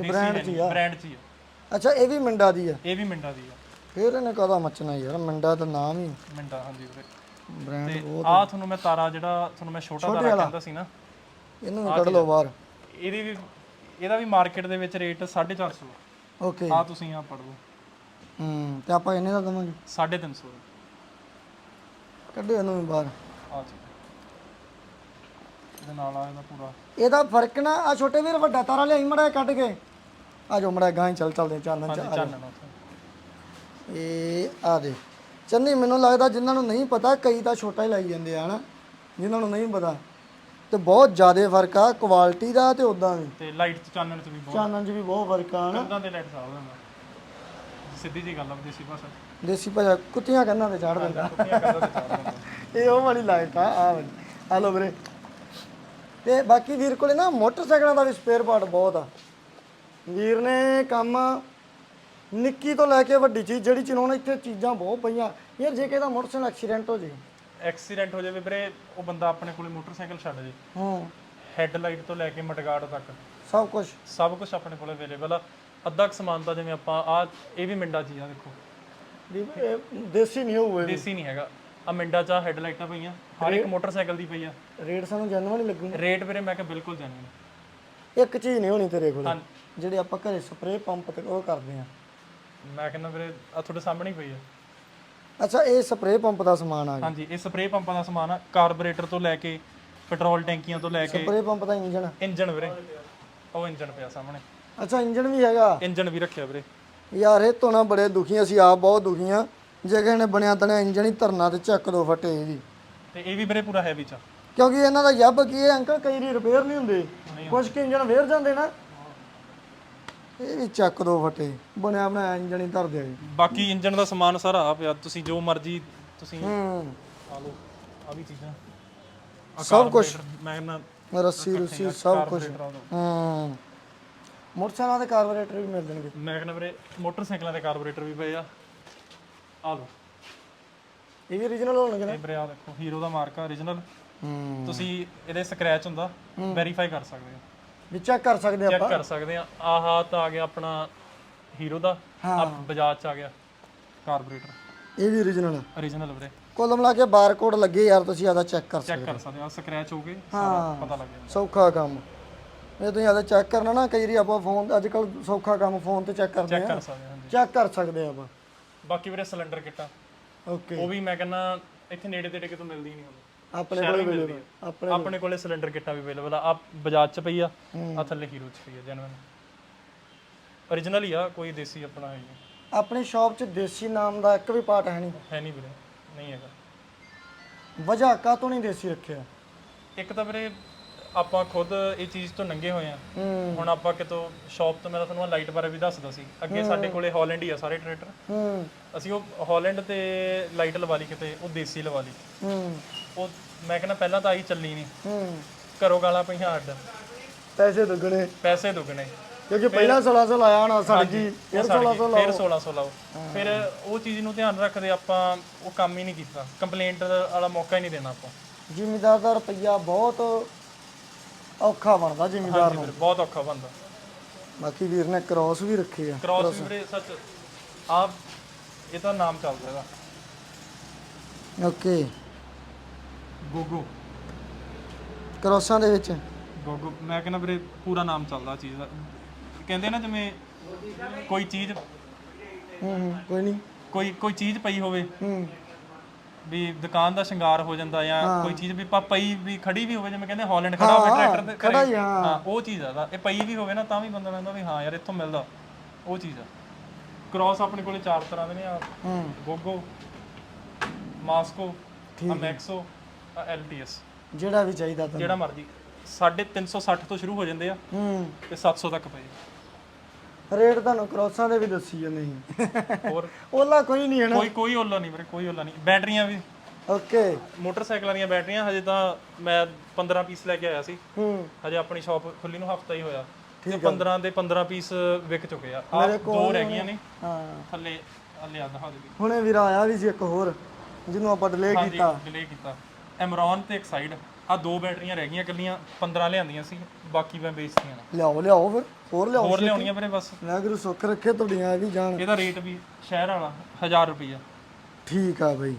Speaker 1: Brand 'ਚ ਹੀ ਆ।
Speaker 2: ਬ੍ਰਾਂਡ 'ਚ ਹੀ ਆ।
Speaker 1: ਅੱਛਾ ਇਹ ਵੀ ਮਿੰਡਾ ਦੀ ਆ?
Speaker 2: ਇਹ ਵੀ ਮਿੰਡਾ ਦੀ ਆ।
Speaker 1: ਫੇਰ ਇਹਨੇ ਕਦਾ ਮੱਚਣਾ ਯਾਰ? ਮਿੰਡਾ ਦਾ ਨਾਮ ਹੀ।
Speaker 2: ਮਿੰਡਾ ਹਾਂਜੀ ਵੀਰੇ।
Speaker 1: ਬ੍ਰਾਂਡ
Speaker 2: ਤੇ ਆ ਤੁਹਾਨੂੰ ਮੈਂ ਤਾਰਾ ਜਿਹੜਾ ਤੁਹਾਨੂੰ ਮੈਂ ਛੋਟਾ ਤਾਰਾ ਕਹਿੰਦਾ ਸੀ ਨਾ।
Speaker 1: ਇਹਨੂੰ ਵੀ ਕੱਢ ਲਓ ਬਾਹਰ।
Speaker 2: ਇਹਦੀ ਵੀ ਇਹਦਾ ਵੀ ਮਾਰਕੀਟ ਦੇ ਵਿੱਚ ਰੇਟ 450
Speaker 1: ਓਕੇ
Speaker 2: ਆ। ਤੁਸੀਂ ਆ ਪੜ ਲਓ।
Speaker 1: ਹੂੰ ਤੇ ਆਪਾਂ ਇਹਨੇ ਦਾ ਦਵਾਂਗੇ?
Speaker 2: 350
Speaker 1: ਕੱਢੋ ਇਹਨੂੰ ਵੀ ਬਾਹਰ।
Speaker 2: ਆ ਜੀ। ਇਹਦੇ ਨਾਲ ਆ ਇਹਦਾ ਪੂਰਾ।
Speaker 1: ਇਹਦਾ ਫ਼ਰਕ ਨਾ ਆ ਛੋਟੇ ਵੀਰ ਵੱਡਾ ਤਾਰਾ ਲਿਆਈ ਮੜਾ ਕੱਢ ਕੇ। ਆ ਜੋ ਮੜਾ ਗਾਂ ਚੱਲ ਚੱਲਦੇ ਚਾਨਣ ਚ
Speaker 2: ਚਾਨਣ ਉੱਥੇ।
Speaker 1: ਇਹ ਆ ਦੇ। ਚੰਨੀ ਮੈਨੂੰ ਲੱਗਦਾ ਜਿਨ੍ਹਾਂ ਨੂੰ ਨਹੀਂ ਪਤਾ ਕਈ ਤਾਂ ਛੋਟਾ ਹੀ ਲਾਈ ਜਾਂਦੇ ਆ ਹਨਾ? ਜਿਨ੍ਹਾਂ ਨੂੰ ਨਹੀਂ ਪਤਾ। ਤੇ ਬਹੁਤ ਜ਼ਿਆਦਾ ਫ਼ਰਕ ਆ ਕੁਆਲਿਟੀ ਦਾ ਤੇ ਉਦਾਂ ਵੀ
Speaker 2: ਤੇ ਲਾਈਟ ਚ ਚਾਨਣ ਚ ਵੀ ਬਹੁਤ।
Speaker 1: ਚਾਨਣ 'ਚ ਵੀ ਬਹੁਤ ਫ਼ਰਕ ਆ ਹਨਾ?
Speaker 2: ਕੰਧਾਂ ਦੇ ਲਾਈਟ ਸਾਲ ਹੁੰਦਾ ਸਿੱਧੀ ਜੀ ਗੱਲ ਆ ਦੇਸੀ ਭਾਸ਼ਾ
Speaker 1: ਦੇਸੀ ਭਾਜਾ ਕੁੱਤੀਆਂ ਕੰਨਾਂ ਤੇ ਚਾੜ ਦਿੰਦਾ।
Speaker 2: ਕੁੱਤੀਆਂ ਕੰਧਾਂ ਤੇ ਚਾੜ ਦਿੰਦਾ।
Speaker 1: ਇਹ ਉਹ ਵਾਲੀ ਲਾਈਟ ਆ ਆ ਵਾਲੀ। ਆ ਲੋ ਵੀਰੇ ਤੇ ਬਾਕੀ ਵੀਰ ਕੋਲੇ ਨਾ ਮੋਟਰਸਾਈਕਲਾਂ ਦਾ ਵੀ ਸਪੇਅਰ ਪਾਰਟ ਬਹੁਤ ਆ। ਵੀਰ ਨੇ ਕੰਮ ਨਿੱਕੀ ਤੋਂ ਲੈ ਕੇ ਵੱਡੀ ਚੀਜ਼ ਜਿਹੜੀ ਚਲਾਉਣ ਇੱਥੇ ਚੀਜ਼ਾਂ ਬਹੁਤ ਪਈਆਂ। ਯਾਰ ਜੇ ਕਿਹਦਾ ਮੋਟਰਸਾਈਕਲ ਐਕਸੀਡੈਂਟ ਹੋ ਜੇ।
Speaker 2: ਐਕਸੀਡੈਂਟ ਹੋ ਜਾਵੇ ਵੀਰੇ ਉਹ ਬੰਦਾ ਆਪਣੇ ਕੋਲੇ ਮੋਟਰਸਾਈਕਲ ਛੱਡ ਜੇ।
Speaker 1: ਹੂੰ।
Speaker 2: ਹੈੱਡਲਾਈਟ ਤੋਂ ਲੈ ਕੇ ਮਟਗਾਰਡ ਤੱਕ।
Speaker 1: ਸਭ ਕੁਝ
Speaker 2: ਸਭ ਕੁਝ ਆਪਣੇ ਕੋਲੇ ਅਵੇਲੇਬਲ ਆ। ਅੱਧਾ ਕੁ ਸਮਾਨ ਤਾਂ ਜਿਵੇਂ ਆਪਾਂ ਆ ਇਹ ਵੀ ਮਿੰਡਾ ਚ ਹੀ ਆ ਦੇਖੋ।
Speaker 1: ਦੇਸੀ ਨਹੀਂ ਹੋਊ ਇਹ
Speaker 2: ਦੇਸੀ ਨਹੀਂ ਹੈਗਾ। ਆ ਮਿੰਡਾ ਚ ਹੈੱਡਲਾਈਟਾਂ ਪਈਆਂ ਹਰ ਇੱਕ ਮੋਟਰਸਾਈਕਲ ਦੀ ਪਈ ਆ।
Speaker 1: ਰੇਟ ਸਾਨੂੰ ਜੈਨੂਅਨ ਹੀ ਲੱਗੂ।
Speaker 2: ਰੇਟ ਵੀਰੇ ਮੈਂ ਕਿਹਾ ਬਿਲਕੁਲ ਜਾਣੀ
Speaker 1: ਇੱਕ ਚੀਜ਼ ਨਹੀਂ ਹੋਣੀ ਤੇਰੇ ਕੋਲ ਜਿਹੜੇ ਆਪਾਂ ਘਰੇ ਸਪਰੇਅ ਪੰਪ ਤੇ ਉਹ ਕਰਦੇ ਆ।
Speaker 2: ਮੈਂ ਕਹਿੰਦਾ ਵੀਰੇ ਆ ਤੁਹਾਡੇ ਸਾਹਮਣੇ ਹੀ ਪਈ ਆ।
Speaker 1: ਅੱਛਾ ਇਹ ਸਪਰੇਅ ਪੰਪ ਦਾ ਸਮਾਨ ਆ
Speaker 2: ਹਾਂਜੀ ਇਹ ਸਪਰੇਅ ਪੰਪਾਂ ਦਾ ਸਮਾਨ ਆ ਕਾਰਬੋਰੇਟਰ ਤੋਂ ਲੈ ਕੇ ਪੈਟਰੋਲ ਟੈਂਕੀਆਂ ਤੋਂ ਲੈ ਕੇ।
Speaker 1: ਸਪਰੇਅ ਪੰਪ ਦਾ ਇੰਜਨ
Speaker 2: ਇੰਜਨ ਵੀਰੇ ਉਹ ਇੰਜਨ ਪਿਆ ਸਾਹਮਣੇ।
Speaker 1: ਅੱਛਾ ਇੰਜਨ ਵੀ ਹੈਗਾ?
Speaker 2: ਇੰਜਨ ਵੀ ਰੱਖਿਆ ਵੀਰੇ।
Speaker 1: ਯਾਰ ਇਹ ਤੋਂ ਨਾ ਬੜੇ ਦੁਖੀ ਅਸੀਂ ਆਪ ਬਹੁਤ ਦੁਖੀ ਆ। ਜੇ ਕਿਸੇ ਨੇ ਬਣਿਆ ਤਣਿਆ ਇੰਜਨ ਹੀ ਧਰਨਾ ਤੇ ਚੱਕ ਦੋ ਫਟੇ ਵੀ
Speaker 2: ਤੇ ਇਹ ਵੀ ਵੀਰੇ ਪੂਰਾ ਹੈਵੀ ਚ ਆ।
Speaker 1: ਕਿਉਂਕਿ ਇਹਨਾਂ ਦਾ ਯੱਬ ਕੀ ਹੈ ਅੰਕਲ ਕਈ ਰੀ ਰਿਪੇਅਰ ਨਹੀਂ ਹੁੰਦੇ। ਕੁਝ ਕਿ ਇੰਜਨ ਵੇਰ ਜਾਂਦੇ ਨਾ। ਇਹ ਵੀ ਚੱਕ ਦੋ ਫਟੇ ਬਣਿਆ ਬਣਾਇਆ ਇੰਜਨ ਹੀ ਧਰ ਦਿਆ ਜੀ।
Speaker 2: ਬਾਕੀ ਇੰਜਨ ਦਾ ਸਮਾਨ ਸਾਰਾ ਆ ਪਿਆ ਤੁਸੀਂ ਜੋ ਮਰਜ਼ੀ ਤੁਸੀਂ
Speaker 1: ਹੂੰ।
Speaker 2: ਆ ਲਓ ਆ ਵੀ ਚੀਜ਼ਾਂ। ਆਹ
Speaker 1: ਸਭ ਕੁਛ।
Speaker 2: carburetor, ਮੈਂ ਕਹਿੰਦਾ
Speaker 1: ਰੱਸੀ ਰੁੱਸੀ ਸਭ ਕੁਝ। ਹੂੰ। ਮੋਟਰਸਾਈਕਲਾਂ ਦੇ ਕਾਰਬੋਰੇਟਰ ਵੀ ਮਿਲ ਜਾਣਗੇ।
Speaker 2: ਮੈਂ ਕਹਿੰਦਾ ਵੀਰੇ ਮੋਟਰਸਾਈਕਲਾਂ ਦੇ ਕਾਰਬੋਰੇਟਰ ਵੀ ਪਏ ਆ। ਆ ਲਓ।
Speaker 1: ਇਹ ਵੀ origignal ਹੋਣਗੇ ਨਾ?
Speaker 2: ਇਹ ਵੀਰੇ ਆ ਦੇਖੋ ਹੀਰੋ ਦਾ ਮਾਰਕਾ origignal
Speaker 1: ਹੂੰ।
Speaker 2: ਤੁਸੀਂ ਇਹਦੇ ਸਕ੍ਰੈਚ ਹੁੰਦਾ ਵੈਰੀਫਾਈ ਕਰ ਸਕਦੇ ਹੋ।
Speaker 1: ਵੀ ਚੈੱਕ ਕਰ ਸਕਦੇ
Speaker 2: ਚੈੱਕ
Speaker 1: ਆਪਾਂ?
Speaker 2: ਕਰ ਸਕਦੇ ਆ ਆਹ ਤਾਂ ਆ ਗਿਆ ਆਪਣਾ ਹੀਰੋ ਦਾ। ਆ ਬਜਾਜ ਚ ਆ ਗਿਆ। ਕਾਰਬੋਰੇਟਰ
Speaker 1: ਇਹ ਵੀ origignal ਆ।
Speaker 2: Origignal ਵੀਰੇ।
Speaker 1: ਕੁੱਲ ਮਿਲਾ ਕੇ ਬਾਰਕੋਡ ਲੱਗੇ ਯਾਰ ਤੁਸੀਂ ਆਦਾ ਚੈੱਕ ਕਰ ਸਕਦੇ
Speaker 2: ਚੈੱਕ ਕਰ ਸਕਦੇ ਆ ਸਕ੍ਰੈਚ ਹੋ ਗਏ ਸਾਰਾ ਪਤਾ ਲੱਗ ਜਾਂਦਾ।
Speaker 1: ਸੌਖਾ ਕੰਮ। ਇਹ ਤੁਸੀਂ ਆਦਾ ਚੈੱਕ ਕਰਨਾ ਨਾ ਕਈ ਵਾਰੀ ਆਪਾਂ ਫੋਨ ਅੱਜ ਕੱਲ ਸੌਖਾ ਕੰਮ ਫੋਨ ਤੇ ਚੈੱਕ ਕਰਦੇ
Speaker 2: ਚੈੱਕ
Speaker 1: ਆ
Speaker 2: ਕਰ ਸਕਦੇ ਹਾਂਜੀ।
Speaker 1: ਚੈੱਕ ਕਰ ਸਕਦੇ ਆ ਆਪਾਂ।
Speaker 2: ਬਾਕੀ ਵੀਰੇ ਸਿਲੰਡਰ ਕਿੱਟਾਂ।
Speaker 1: ਓਕੇ।
Speaker 2: ਉਹ ਵੀ ਮੈਂ ਕਹਿੰਦਾ ਇੱਥੇ ਨੇੜੇ ਤੇੜੇ ਕਿਤੋਂ ਮਿਲਦੀ ਨਹੀਂ ਹੁੰਦੀ।
Speaker 1: ਆਪਣੇ ਕੋਲ available, ਆਪਣੇ
Speaker 2: ਆਪਣੇ ਕੋਲੇ ਸਿਲੰਡਰ ਕਿੱਟਾਂ ਵੀ ਅਵੇਲੇਬਲ ਆ। ਆ ਬਜਾਜ ਚ ਪਈ ਆ ਆ ਥੱਲੇ ਹੀਰੋ ਚ ਪਈ ਆ ਜੈਨੂਇਨ origignal ਹੀ ਆ ਕੋਈ ਦੇਸੀ ਆਪਣਾ ਹੈ ਨਹੀਂ।
Speaker 1: ਆਪਣੀ ਸ਼ਾਪ 'ਚ ਦੇਸੀ ਨਾਮ ਦਾ ਇੱਕ ਵੀ ਪਾਰਟ ਹੈ ਨਹੀਂ।
Speaker 2: ਹੈ ਨਹੀਂ ਵੀਰੇ ਨਹੀਂ ਹੈਗਾ।
Speaker 1: ਵਜ੍ਹਾ ਕਾ ਤੋਂ ਨਹੀਂ ਦੇਸੀ ਰੱਖਿਆ?
Speaker 2: ਇੱਕ ਤਾਂ ਵੀਰੇ ਆਪਾਂ ਖੁਦ ਇਹ ਚੀਜ਼ ਤੋਂ ਨੰਗੇ ਹੋਏ ਆ ਹੁਣ ਆਪਾਂ ਕਿਤੋਂ ਸ਼ਾਪ ਤੋਂ ਮੈਂ ਤੁਹਾਨੂੰ ਲਾਈਟ ਬਾਰੇ ਵੀ ਦੱਸਦਾ ਸੀ। ਅੱਗੇ ਸਾਡੇ ਕੋਲੇ ਹਾਲੈਂਡ ਹੀ ਆ ਸਾਰੇ ਟਰੈਕਟਰ ਅਸੀਂ ਉਹ ਹਾਲੈਂਡ ਤੇ ਲਾਈਟ ਲਵਾ ਲਈ ਕਿਤੇ ਉਹ ਦੇਸੀ ਲਵਾ ਲਈ। ਉਹ ਮੈਂ ਕਹਿੰਦਾ ਪਹਿਲਾਂ ਤਾਂ ਆਈ ਚੱਲੀ ਨਹੀਂ। ਘਰੋਂ ਗਾਲਾਂ ਪਈਆਂ ਅੱਡ।
Speaker 1: ਪੈਸੇ ਦੁੱਗਣੇ।
Speaker 2: ਪੈਸੇ ਦੁੱਗਣੇ।
Speaker 1: ਕਿਉਂਕਿ ਪਹਿਲਾਂ 1600 ਲਾਇਆ ਹੋਣਾ ਸੜ ਗਈ ਫਿਰ
Speaker 2: ਸੜ ਗਈ,
Speaker 1: 1600
Speaker 2: ਫਿਰ 1600 ਲਾਓ। ਫਿਰ ਉਹ ਚੀਜ਼ ਨੂੰ ਧਿਆਨ ਰੱਖਦੇ ਆਪਾਂ ਉਹ ਕੰਮ ਹੀ ਨਹੀਂ ਕੀਤਾ। ਕੰਪਲੇਂਟ ਵਾਲਾ ਮੌਕਾ ਹੀ ਨਹੀਂ ਦੇਣਾ ਆਪਾਂ।
Speaker 1: ਜ਼ਿਮੀਦਾਰ ਦਾ ਰੁਪਈਆ ਬਹੁਤ ਔਖਾ ਬਣਦਾ ਜ਼ਿਮੀਦਾਰ ਨੂੰ।
Speaker 2: ਫਿਰ ਬਹੁਤ ਔਖਾ ਬੰਦਾ
Speaker 1: ਬਾਕੀ ਵੀਰ ਨੇ ਕ੍ਰਾਸ ਵੀ ਰੱਖੇ ਆ।
Speaker 2: ਕ੍ਰਾਸ ਵੀ ਵੀਰੇ ਸੱਚ ਆਪ ਇਹ ਤਾਂ ਨਾਮ ਚੱਲਦਾ ਇਹਦਾ
Speaker 1: ਓਕੇ।
Speaker 2: ਗੋਗੋ।
Speaker 1: ਕ੍ਰਾਸਾਂ ਦੇ ਵਿੱਚ।
Speaker 2: ਗੋਗੋ ਮੈਂ ਕਹਿੰਦਾ ਵੀਰੇ ਪੂਰਾ ਨਾਮ ਚੱਲਦਾ ਚੀਜ਼ ਦਾ। ਕਹਿੰਦੇ ਨਾ ਜਿਵੇਂ ਕੋਈ ਚੀਜ਼
Speaker 1: ਹੂੰ ਹੂੰ ਕੋਈ ਨਹੀਂ।
Speaker 2: ਕੋਈ ਕੋਈ ਚੀਜ਼ ਪਈ ਹੋਵੇ।
Speaker 1: ਹੂੰ।
Speaker 2: ਵੀ ਦੁਕਾਨ ਦਾ ਸ਼ਿੰਗਾਰ ਹੋ ਜਾਂਦਾ ਜਾਂ ਕੋਈ ਚੀਜ਼ ਵੀ ਪਾ ਪਈ ਵੀ ਖੜੀ ਵੀ ਹੋਵੇ ਜਿਵੇਂ ਕਹਿੰਦੇ ਹਾਲੈਂਡ ਖੜਾ ਹੋਵੇ ਟਰੈਕਟਰ ਤੇ
Speaker 1: ਖੜਾ ਹੀ, ਹਾਂ।
Speaker 2: ਉਹ ਚੀਜ਼ ਆ ਦਾ ਇਹ ਪਈ ਵੀ ਹੋਵੇ ਨਾ ਤਾਂ ਵੀ ਬੰਦਾ ਕਹਿੰਦਾ ਵੀ ਹਾਂ ਯਾਰ ਇੱਥੋਂ ਮਿਲਦਾ। ਉਹ ਚੀਜ਼ ਆ। ਕ੍ਰਾਸ ਆਪਣੇ ਕੋਲੇ ਚਾਰ ਤਰ੍ਹਾਂ ਦੇ ਨੇ ਆ।
Speaker 1: ਹੂੰ।
Speaker 2: ਗੋਗੋ ਮਾਸਕੋ ਅਮੈਕਸੋ ਐਲਟੀਐਸ
Speaker 1: ਜਿਹੜਾ ਵੀ ਚਾਹੀਦਾ ਤੁਹਾਨੂੰ।
Speaker 2: ਜਿਹੜਾ ਮਰਜ਼ੀ। 360 ਤੋਂ ਸ਼ੁਰੂ ਹੋ ਜਾਂਦੇ ਆ
Speaker 1: ਹੂੰ।
Speaker 2: ਤੇ 700 ਤੱਕ ਪਏ।
Speaker 1: ਰੇਟ ਤੁਹਾਨੂੰ ਕ੍ਰੋਸਾਂ ਦੇ ਵੀ ਦੱਸੀ ਜਾਂਦੇ ਸੀ।
Speaker 2: ਹੋਰ?
Speaker 1: ਉਹਲਾ ਕੋਈ ਨਹੀਂ ਹੈ ਨਾ।
Speaker 2: ਕੋਈ ਕੋਈ ਓਲਾ ਨਹੀਂ ਵੀਰੇ ਕੋਈ ਓਲਾ ਨਹੀਂ। ਬੈਟਰੀਆਂ ਵੀ।
Speaker 1: ਓਕੇ।
Speaker 2: ਮੋਟਰਸਾਈਕਲਾਂ ਦੀਆਂ ਬੈਟਰੀਆਂ ਹਜੇ ਤਾਂ ਮੈਂ 15 ਪੀਸ ਲੈ ਕੇ ਆਇਆ ਸੀ।
Speaker 1: ਹੂੰ।
Speaker 2: ਹਜੇ ਆਪਣੀ ਸ਼ਾਪ ਖੁੱਲੀ ਨੂੰ ਹਫਤਾ ਹੀ ਹੋਇਆ। ਤੇ 15 ਦੇ 15 ਪੀਸ ਵਿਕ ਚੁੱਕੇ ਆ। ਆ ਦੋ ਰਹਿ ਗਈਆਂ ਨੇ।
Speaker 1: ਹਾਂ।
Speaker 2: ਥੱਲੇ ਥੱਲੇ ਆ ਦਿਖਾ ਦੇ ਵੀ।
Speaker 1: ਹੁਣੇ ਵੀਰਾ ਆਇਆ ਵੀ ਸੀ ਇੱਕ ਹੋਰ ਜਿਹਨੂੰ ਆਪਾਂ ਡਿਲੇ
Speaker 2: ਹਾਂਜੀ
Speaker 1: ਕੀਤਾ।
Speaker 2: ਡਿਲੇ ਕੀਤਾ। ਐਮਰੌਨ ਤੇ ਇੱਕ ਸਾਈਡ ਆ ਦੋ ਬੈਟਰੀਆਂ ਰਹਿ ਗਈਆਂ ਕੱਲੀਆਂ 15 ਲਿਆਂਦੀਆਂ ਸੀ ਬਾਕੀ ਮੈਂ ਵੇਚਤੀਆਂ ਨੇ।
Speaker 1: ਲਿਆਓ ਲਿਆਓ ਫਿਰ ਹੋਰ ਲਿਆਓ
Speaker 2: ਹੋਰ ਲਿਆਉਣੀਆਂ ਵੀਰੇ ਬਸ।
Speaker 1: ਮੈਂ ਗੁਰੂ ਸੁੱਖ ਰੱਖੇ ਤੁਹਾਡੀਆਂ ਇਹ ਵੀ ਜਾਣ।
Speaker 2: ਇਹਦਾ ਰੇਟ ਵੀ ਸ਼ਹਿਰ ਵਾਲਾ 1000 ਰੁਪਈਆ।
Speaker 1: ਠੀਕ ਆ ਬਈ।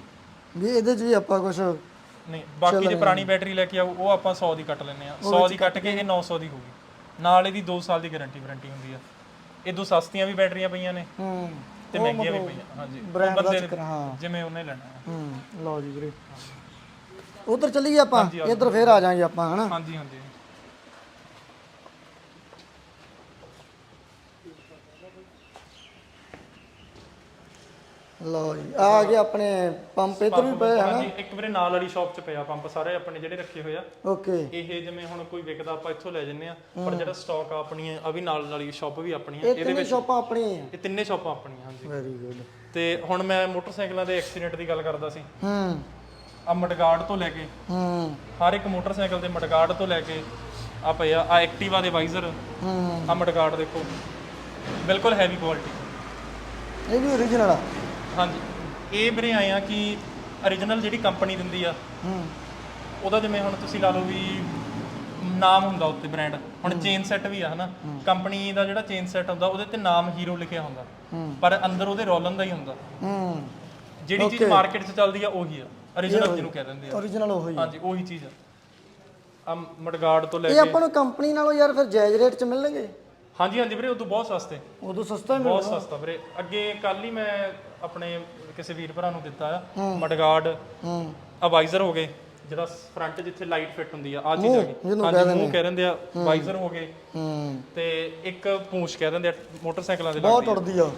Speaker 1: ਵੀ ਇਹਦੇ 'ਚ ਵੀ ਆਪਾਂ ਕੁਝ
Speaker 2: ਨਹੀਂ ਬਾਕੀ ਜੇ ਪੁਰਾਣੀ ਬੈਟਰੀ ਲੈ ਕੇ ਆਓ ਉਹ ਆਪਾਂ 100 ਦੀ ਕੱਟ ਲੈਂਦੇ ਆ 100 ਦੀ ਕੱਟ ਕੇ ਇਹ 900 ਦੀ ਹੋਊਗੀ। ਨਾਲ ਇਹਦੀ 2 ਸਾਲ ਦੀ ਗਾਰੰਟੀ ਵਾਰੰਟੀ ਹੁੰਦੀ ਆ। ਇਹ ਦੋ ਸਸਤੀਆਂ ਵੀ ਬੈਟਰੀਆਂ ਪਈਆਂ ਨੇ
Speaker 1: ਹੂੰ
Speaker 2: ਤੇ ਮਹਿੰਗੀਆਂ ਵੀ ਪਈਆਂ ਹਾਂਜੀ।
Speaker 1: brand ਦਾ।
Speaker 2: ਜਿਵੇਂ ਉਹਨੇ ਲੈਣਾ। ਹੂੰ
Speaker 1: ਲਓ ਜੀ ਵੀਰੇ। ਉਧਰ ਚੱਲੀਏ ਆਪਾਂ ਇੱਧਰ ਫੇਰ ਆ ਜਾਾਂਗੇ ਆਪਾਂ ਹਨਾ?
Speaker 2: ਹਾਂਜੀ ਹਾਂਜੀ।
Speaker 1: ਲਓ ਜੀ ਆ ਗਏ ਆਪਣੇ ਪੰਪ ਇੱਧਰ ਵੀ ਪਏ ਹਨਾ?
Speaker 2: ਹਾਂਜੀ ਇੱਕ ਵੀਰੇ ਨਾਲ ਵਾਲੀ ਸ਼ਾਪ 'ਚ ਪਿਆ ਪੰਪ ਸਾਰੇ ਆਪਣੇ ਜਿਹੜੇ ਰੱਖੇ ਹੋਏ ਆ।
Speaker 1: ਓਕੇ।
Speaker 2: ਇਹ ਜਿਵੇਂ ਹੁਣ ਕੋਈ ਵਿਕਦਾ ਆਪਾਂ ਇੱਥੋਂ ਲੈ ਜੰਨੇ ਆ। ਪਰ ਜਿਹੜਾ ਸਟਾਕ ਆ ਆਪਣੀ ਆ ਵੀ ਨਾਲ ਵਾਲੀ ਸ਼ਾਪ ਵੀ ਆਪਣੀ ਆ।
Speaker 1: ਇਹ ਤਿੰਨੇ ਸ਼ਾਪਾਂ ਆਪਣੀਆਂ ਆ।
Speaker 2: ਇਹ ਤਿੰਨੇ ਸ਼ਾਪਾਂ ਆਪਣੀਆਂ ਹਾਂਜੀ।
Speaker 1: ਵੈਰੀ ਗੁੱਡ
Speaker 2: ਤੇ ਹੁਣ ਮੈਂ ਮੋਟਰਸਾਈਕਲਾਂ ਦੇ ਐਕਸੀਡੈਂਟ ਦੀ ਗੱਲ ਕਰਦਾ ਸੀ।
Speaker 1: ਹੂੰ।
Speaker 2: ਆ ਮਡਗਾਰਡ ਤੋਂ ਲੈ ਕੇ
Speaker 1: ਹੂੰ।
Speaker 2: ਹਰ ਇੱਕ ਮੋਟਰਸਾਈਕਲ ਦੇ ਮਡਗਾਰਡ ਤੋਂ ਲੈ ਕੇ ਆ ਪਏ ਆ ਆ ਐਕਟਿਵਾ ਦੇ ਵਾਈਜ਼ਰ
Speaker 1: ਹੂੰ।
Speaker 2: ਆ ਮਡਗਾਰਡ ਦੇਖੋ। ਬਿਲਕੁਲ ਹੈਵੀ ਕੁਆਲਿਟੀ
Speaker 1: ਇਹ ਵੀ ਓਰੀਜਨਲ ਆ।
Speaker 2: ਹਾਂਜੀ। ਇਹ ਵੀਰੇ ਆਏ ਆ ਕਿ origignal ਜਿਹੜੀ ਕੰਪਨੀ ਦਿੰਦੀ ਆ
Speaker 1: ਹੂੰ।
Speaker 2: ਉਹਦਾ ਜਿਵੇਂ ਹੁਣ ਤੁਸੀਂ ਲਾ ਲਓ ਵੀ ਨਾਮ ਹੁੰਦਾ ਉੱਤੇ ਬ੍ਰਾਂਡ ਹੁਣ ਚੇਨ ਸੈੱਟ ਵੀ ਆ ਹਨਾ? ਕੰਪਨੀ ਦਾ ਜਿਹੜਾ ਚੇਨ ਸੈੱਟ ਹੁੰਦਾ ਉਹਦੇ ਤੇ ਨਾਮ ਹੀਰੋ ਲਿਖਿਆ ਹੁੰਦਾ। ਪਰ ਅੰਦਰ ਉਹਦੇ ਰੋਲਨ ਦਾ ਹੀ ਹੁੰਦਾ।
Speaker 1: ਹੂੰ।
Speaker 2: ਜਿਹੜੀ ਚੀਜ਼ ਮਾਰਕੀਟ 'ਚ ਚੱਲਦੀ ਆ ਉਹੀ ਆ। Origignal ਜਿਹਨੂੰ ਕਹਿ ਦਿੰਦੇ ਆ।
Speaker 1: ਓਰੀਜਨਲ ਉਹੀ ਆ।
Speaker 2: ਹਾਂਜੀ ਉਹੀ ਚੀਜ਼ ਆ। ਆ ਮਡਗਾਰਡ ਤੋਂ ਲੈ
Speaker 1: ਇਹ ਆਪਾਂ ਨੂੰ ਕੰਪਨੀ ਨਾਲੋਂ ਯਾਰ ਫਿਰ ਜਾਇਜ਼ ਰੇਟ 'ਚ ਮਿਲਣਗੇ?
Speaker 2: ਹਾਂਜੀ ਹਾਂਜੀ ਵੀਰੇ ਤੋਂ ਬਹੁਤ ਸਸਤੇ।
Speaker 1: ਉਦੋਂ ਸਸਤਾ ਹੀ
Speaker 2: ਬਹੁਤ ਸਸਤਾ ਵੀਰੇ। ਅੱਗੇ ਕੱਲ ਹੀ ਮੈਂ ਆਪਣੇ ਕਿਸੇ ਵੀਰ ਭਰਾ ਨੂੰ ਦਿੱਤਾ ਆ। ਮਡਗਾਰਡ।
Speaker 1: ਹੂੰ।
Speaker 2: ਆ ਵਾਈਜ਼ਰ ਹੋ ਗਏ। ਜਿਹੜਾ ਫਰੰਟ ਜਿੱਥੇ ਲਾਈਟ ਫਿੱਟ ਹੁੰਦੀ ਆ ਆ ਚੀਜ਼ ਆ ਗਈ।
Speaker 1: ਜਿਹਨੂੰ
Speaker 2: ਹਾਂਜੀ ਮੂੰਹ ਕਹਿ ਦਿੰਦੇ ਆ। ਵਾਈਜ਼ਰ ਹੋ ਗਏ।
Speaker 1: ਹੂੰ।
Speaker 2: ਤੇ ਇੱਕ ਪੂੰਛ ਕਹਿ ਦਿੰਦੇ ਆ ਮੋਟਰਸਾਈਕਲਾਂ ਦੇ
Speaker 1: ਬਹੁਤ ਉੜਦੀ ਆ।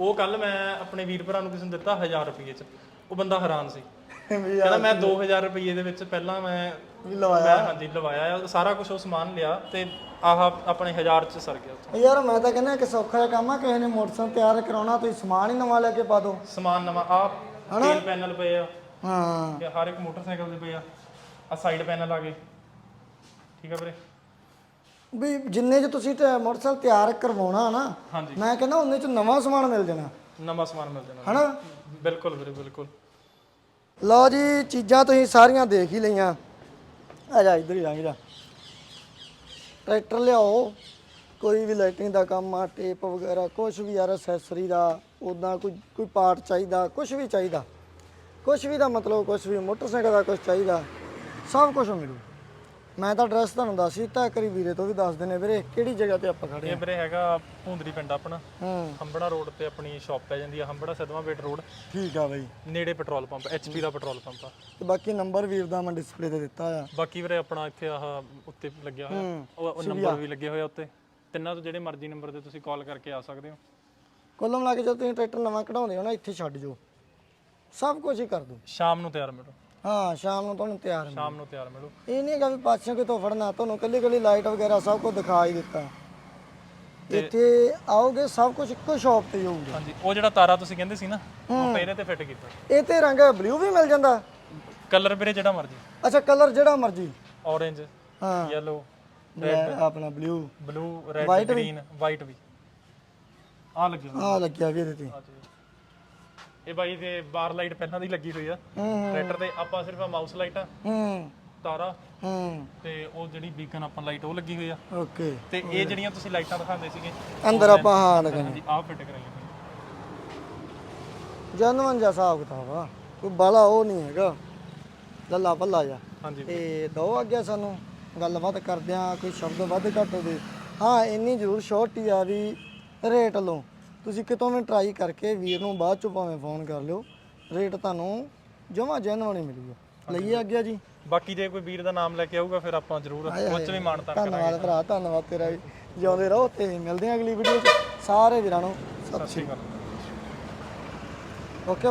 Speaker 2: ਉਹ ਕੱਲ ਮੈਂ ਆਪਣੇ ਵੀਰ ਭਰਾ ਨੂੰ ਕਿਸੇ ਨੂੰ ਦਿੱਤਾ 1000 ਰੁਪਏ ਚ। ਉਹ ਬੰਦਾ ਹੈਰਾਨ ਸੀ। ਕਹਿੰਦਾ ਮੈਂ 2000 ਰੁਪਏ ਦੇ ਵਿੱਚ ਪਹਿਲਾਂ ਮੈਂ
Speaker 1: ਲਵਾਇਆ।
Speaker 2: ਮੈਂ ਹਾਂਜੀ ਲਵਾਇਆ ਆ। ਸਾਰਾ ਕੁਝ ਉਹ ਸਮਾਨ ਲਿਆ ਤੇ ਆਹ ਆਪਣੇ 1000 ਚ ਸਰ ਗਿਆ ਉੱਥੇ।
Speaker 1: ਯਾਰ ਮੈਂ ਤਾਂ ਕਹਿੰਦਾ ਕਿ ਸੌਖਾ ਜਿਹਾ ਕੰਮ ਆ ਕਿਸੇ ਨੇ ਮੋਟਰਸਾਈਕਲ ਤਿਆਰ ਕਰਾਉਣਾ ਤੁਸੀਂ ਸਮਾਨ ਹੀ ਨਵਾਂ ਲੈ ਕੇ ਪਾ ਦਿਓ।
Speaker 2: ਸਮਾਨ ਨਵਾਂ ਆ ਤੇਲ ਪੈਨਲ ਪਏ ਆ।
Speaker 1: ਹਾਂ।
Speaker 2: ਤੇ ਹਰ ਇੱਕ ਮੋਟਰਸਾਈਕਲ ਦੇ ਪਏ ਆ। ਆ ਸਾਈਡ ਪੈਨਲ ਆ ਗਏ। ਠੀਕ ਆ ਵੀਰੇ?
Speaker 1: ਵੀ ਜਿੰਨੇ ਚ ਤੁਸੀਂ ਤੇ ਮੋਟਰਸਾਈਕਲ ਤਿਆਰ ਕਰਵਾਉਣਾ ਨਾ ਮੈਂ ਕਹਿੰਦਾ ਉਹਨੇ ਚ ਨਵਾਂ ਸਮਾਨ ਮਿਲ ਜਾਣਾ।
Speaker 2: ਨਵਾਂ ਸਮਾਨ ਮਿਲ ਜਾਣਾ।
Speaker 1: ਹਨਾ?
Speaker 2: ਬਿਲਕੁਲ ਵੀਰੇ ਬਿਲਕੁਲ।
Speaker 1: ਲਓ ਜੀ, ਚੀਜ਼ਾਂ ਤੁਸੀਂ ਸਾਰੀਆਂ ਦੇਖ ਹੀ ਲਈਆਂ। ਆ ਜਾ ਇੱਧਰ ਹੀ ਲੰਘ ਜਾ। ਟਰੈਕਟਰ ਲਿਆਓ। ਕੋਈ ਵੀ ਲਾਈਟਿੰਗ ਦਾ ਕੰਮ ਆ ਟੇਪ ਵਗੈਰਾ ਕੁਝ ਵੀ ਯਾਰ ਅਸੈਸਰੀ ਦਾ ਉਦਾਂ ਕੋਈ ਕੋਈ ਪਾਰਟ ਚਾਹੀਦਾ ਕੁਝ ਵੀ ਚਾਹੀਦਾ। ਕੁਝ ਵੀ ਦਾ ਮਤਲਬ ਕੁਝ ਵੀ ਮੋਟਰਸਾਈਕਲ ਦਾ ਕੁਝ ਚਾਹੀਦਾ, ਸਭ ਕੁਝ ਮਿਲੂ। ਮੈਂ ਤਾਂ ਐਡਰੈਸ ਤੁਹਾਨੂੰ ਦੱਸ ਹੀ ਦਿੱਤਾ ਕਰੀ ਵੀਰੇ ਤੋਂ ਵੀ ਦੱਸ ਦਿੰਨੇ ਵੀਰੇ ਕਿਹੜੀ ਜਗ੍ਹਾ ਤੇ ਆਪਾਂ ਖੜੇ
Speaker 2: ਇਹ ਵੀਰੇ ਹੈਗਾ ਭੂੰਦਰੀ ਪਿੰਡ ਆਪਣਾ।
Speaker 1: ਹੂੰ।
Speaker 2: ਹੰਬੜਾ ਰੋਡ ਤੇ ਆਪਣੀ ਸ਼ਾਪ ਪੈ ਜਾਂਦੀ ਆ ਹੰਬੜਾ ਸਦਵਾ ਬੇਟ ਰੋਡ।
Speaker 1: ਠੀਕ ਆ ਬਾਈ।
Speaker 2: ਨੇੜੇ ਪੈਟਰੋਲ ਪੰਪ ਐਚਪੀ ਦਾ ਪੈਟਰੋਲ ਪੰਪ ਆ।
Speaker 1: ਤੇ ਬਾਕੀ ਨੰਬਰ ਵੀਰ ਦਾ ਮੈਂ ਡਿਸਪਲੇ ਤੇ ਦਿੱਤਾ ਆ।
Speaker 2: ਬਾਕੀ ਵੀਰੇ ਆਪਣਾ ਇੱਥੇ ਆਹ ਉੱਤੇ ਲੱਗਿਆ ਹੋਇਆ। ਉਹ- ਉਹ ਨੰਬਰ ਵੀ ਲੱਗੇ ਹੋਇਆ ਉੱਤੇ। ਤਿੰਨਾਂ ਤੋਂ ਜਿਹੜੇ ਮਰਜ਼ੀ ਨੰਬਰ ਤੇ ਤੁਸੀਂ ਕਾਲ ਕਰਕੇ ਆ ਸਕਦੇ ਹੋ।
Speaker 1: ਕੁੱਲ ਮਿਲਾ ਕੇ ਜਦੋਂ ਤੁਸੀਂ ਟਰੈਕਟਰ ਨਵਾਂ ਕਢਾਉਂਦੇ ਹੋ ਨਾ ਇੱਥੇ ਛੱਡ ਜਾਓ। ਸਭ ਕੁਝ ਹੀ ਕਰ ਦੋ
Speaker 2: ਸ਼ਾਮ ਨੂੰ ਤਿਆਰ ਮਿਲੋ।
Speaker 1: ਹਾਂ ਸ਼ਾਮ ਨੂੰ ਤੁਹਾਨੂੰ ਤਿਆਰ ਮਿਲ।
Speaker 2: ਸ਼ਾਮ ਨੂੰ ਤਿਆਰ ਮਿਲੋ।
Speaker 1: ਇਹ ਨਹੀਂ ਹੈਗਾ ਵੀ ਪਾਸਿਓਂ ਕਿਤੋਂ ਫੜਨਾ ਤੁਹਾਨੂੰ ਕੱਲੀ ਕੱਲੀ ਲਾਈਟ ਵਗੈਰਾ ਸਭ ਕੁਝ ਦਿਖਾ ਹੀ ਦਿੱਤਾ। ਇੱਥੇ ਆਓਗੇ ਸਭ ਕੁਝ ਇੱਕੋ ਸ਼ਾਪ ਤੇ ਹੀ ਹੋਊਗਾ।
Speaker 2: ਹਾਂਜੀ ਉਹ ਜਿਹੜਾ ਤਾਰਾ ਤੁਸੀਂ ਕਹਿੰਦੇ ਸੀ ਨਾ ਆਪਾਂ ਇਹਦੇ ਤੇ ਫਿੱਟ ਕੀਤਾ।
Speaker 1: ਇਹ ਤੇ ਰੰਗ ਬਲੂ ਵੀ ਮਿਲ ਜਾਂਦਾ।
Speaker 2: ਕਲਰ ਵੀਰੇ ਜਿਹੜਾ ਮਰਜ਼ੀ।
Speaker 1: ਅੱਛਾ ਕਲਰ ਜਿਹੜਾ ਮਰਜ਼ੀ।
Speaker 2: Orange
Speaker 1: ਹਾਂ।
Speaker 2: yellow
Speaker 1: Black, ਆਪਣਾ blue
Speaker 2: blue red green white ਵੀ। ਆ ਲੱਗਿਆ।
Speaker 1: ਆ ਲੱਗਿਆ ਵੀ ਇਹਦੇ ਤੇ।
Speaker 2: ਆ ਜੀ। ਇਹ ਬਾਈ ਦੇ ਬਾਰ ਲਾਈਟ ਪਹਿਲਾਂ ਦੀ ਲੱਗੀ ਹੋਈ ਆ। ਟਰੈਕਟਰ ਤੇ ਆਪਾਂ ਸਿਰਫ ਮਾਊਸ ਲਾਈਟ ਆ
Speaker 1: ਹੂੰ।
Speaker 2: ਤਾਰਾ।
Speaker 1: ਹੂੰ।
Speaker 2: ਤੇ ਉਹ ਜਿਹੜੀ ਬੀਕਨ ਆਪਾਂ ਲਾਈਟ ਉਹ ਲੱਗੀ ਹੋਈ ਆ।
Speaker 1: ਓਕੇ।
Speaker 2: ਤੇ ਇਹ ਜਿਹੜੀਆਂ ਤੁਸੀਂ ਲਾਈਟਾਂ ਦਿਖਾਉਂਦੇ ਸੀਗੇ
Speaker 1: ਅੰਦਰ ਆਪਾਂ ਹਾਂ ਲਗਾਉਣੀ
Speaker 2: ਹਾਂਜੀ ਆਹ ਫਿੱਟ ਕਰਾਈਆਂ।
Speaker 1: ਜਨਮਨ ਜਿਹਾ ਹਿਸਾਬ ਕਿਤਾਬ ਆ। ਕੋਈ ਬਾਲਾ ਉਹ ਨਹੀਂ ਹੈਗਾ। ਲੱਲਾ ਪੱਲਾ ਜਾ
Speaker 2: ਹਾਂਜੀ।
Speaker 1: ਤੇ ਦੋ ਆ ਗਿਆ ਸਾਨੂੰ ਗੱਲਬਾਤ ਕਰਦੇ ਆ ਕੋਈ ਸ਼ਬਦ ਵੱਧ ਘੱਟ ਹੋਵੇ। ਹਾਂ ਇੰਨੀ ਜ਼ਰੂਰ ਸ਼ੋਰਟੀ ਆ ਵੀ ਰੇਟ ਲਓ। ਤੁਸੀਂ ਕਿਤੋਂ ਵੀ ਟਰਾਈ ਕਰਕੇ ਵੀਰ ਨੂੰ ਬਾਅਦ ਚੋਂ ਭਾਵੇਂ ਫੋਨ ਕਰ ਲਿਓ ਰੇਟ ਤੁਹਾਨੂੰ ਜਮਾ ਜੈਨੂਅਨ ਮਿਲੂਗਾ ਲਈਏ ਅੱਗੇ ਜੀ।
Speaker 2: ਬਾਕੀ ਜੇ ਕੋਈ ਵੀਰ ਦਾ ਨਾਮ ਲੈ ਕੇ ਆਊਗਾ ਫਿਰ ਆਪਾਂ ਜ਼ਰੂਰ ਉਹ 'ਚ ਵੀ ਮਾਨਤਾ
Speaker 1: ਧੰਨਵਾਦ ਭਰਾ ਧੰਨਵਾਦ ਤੇਰਾ ਵੀ। ਜਿਉਂਦੇ ਰਹੋ ਤੇ ਮਿਲਦੇ ਹਾਂ ਅਗਲੀ ਵੀਡੀਓ 'ਚ। ਸਾਰੇ ਵੀਰਾਂ ਨੂੰ
Speaker 2: ਸਤਿ ਸ਼੍ਰੀ ਅਕਾਲ।
Speaker 1: ਓਕੇ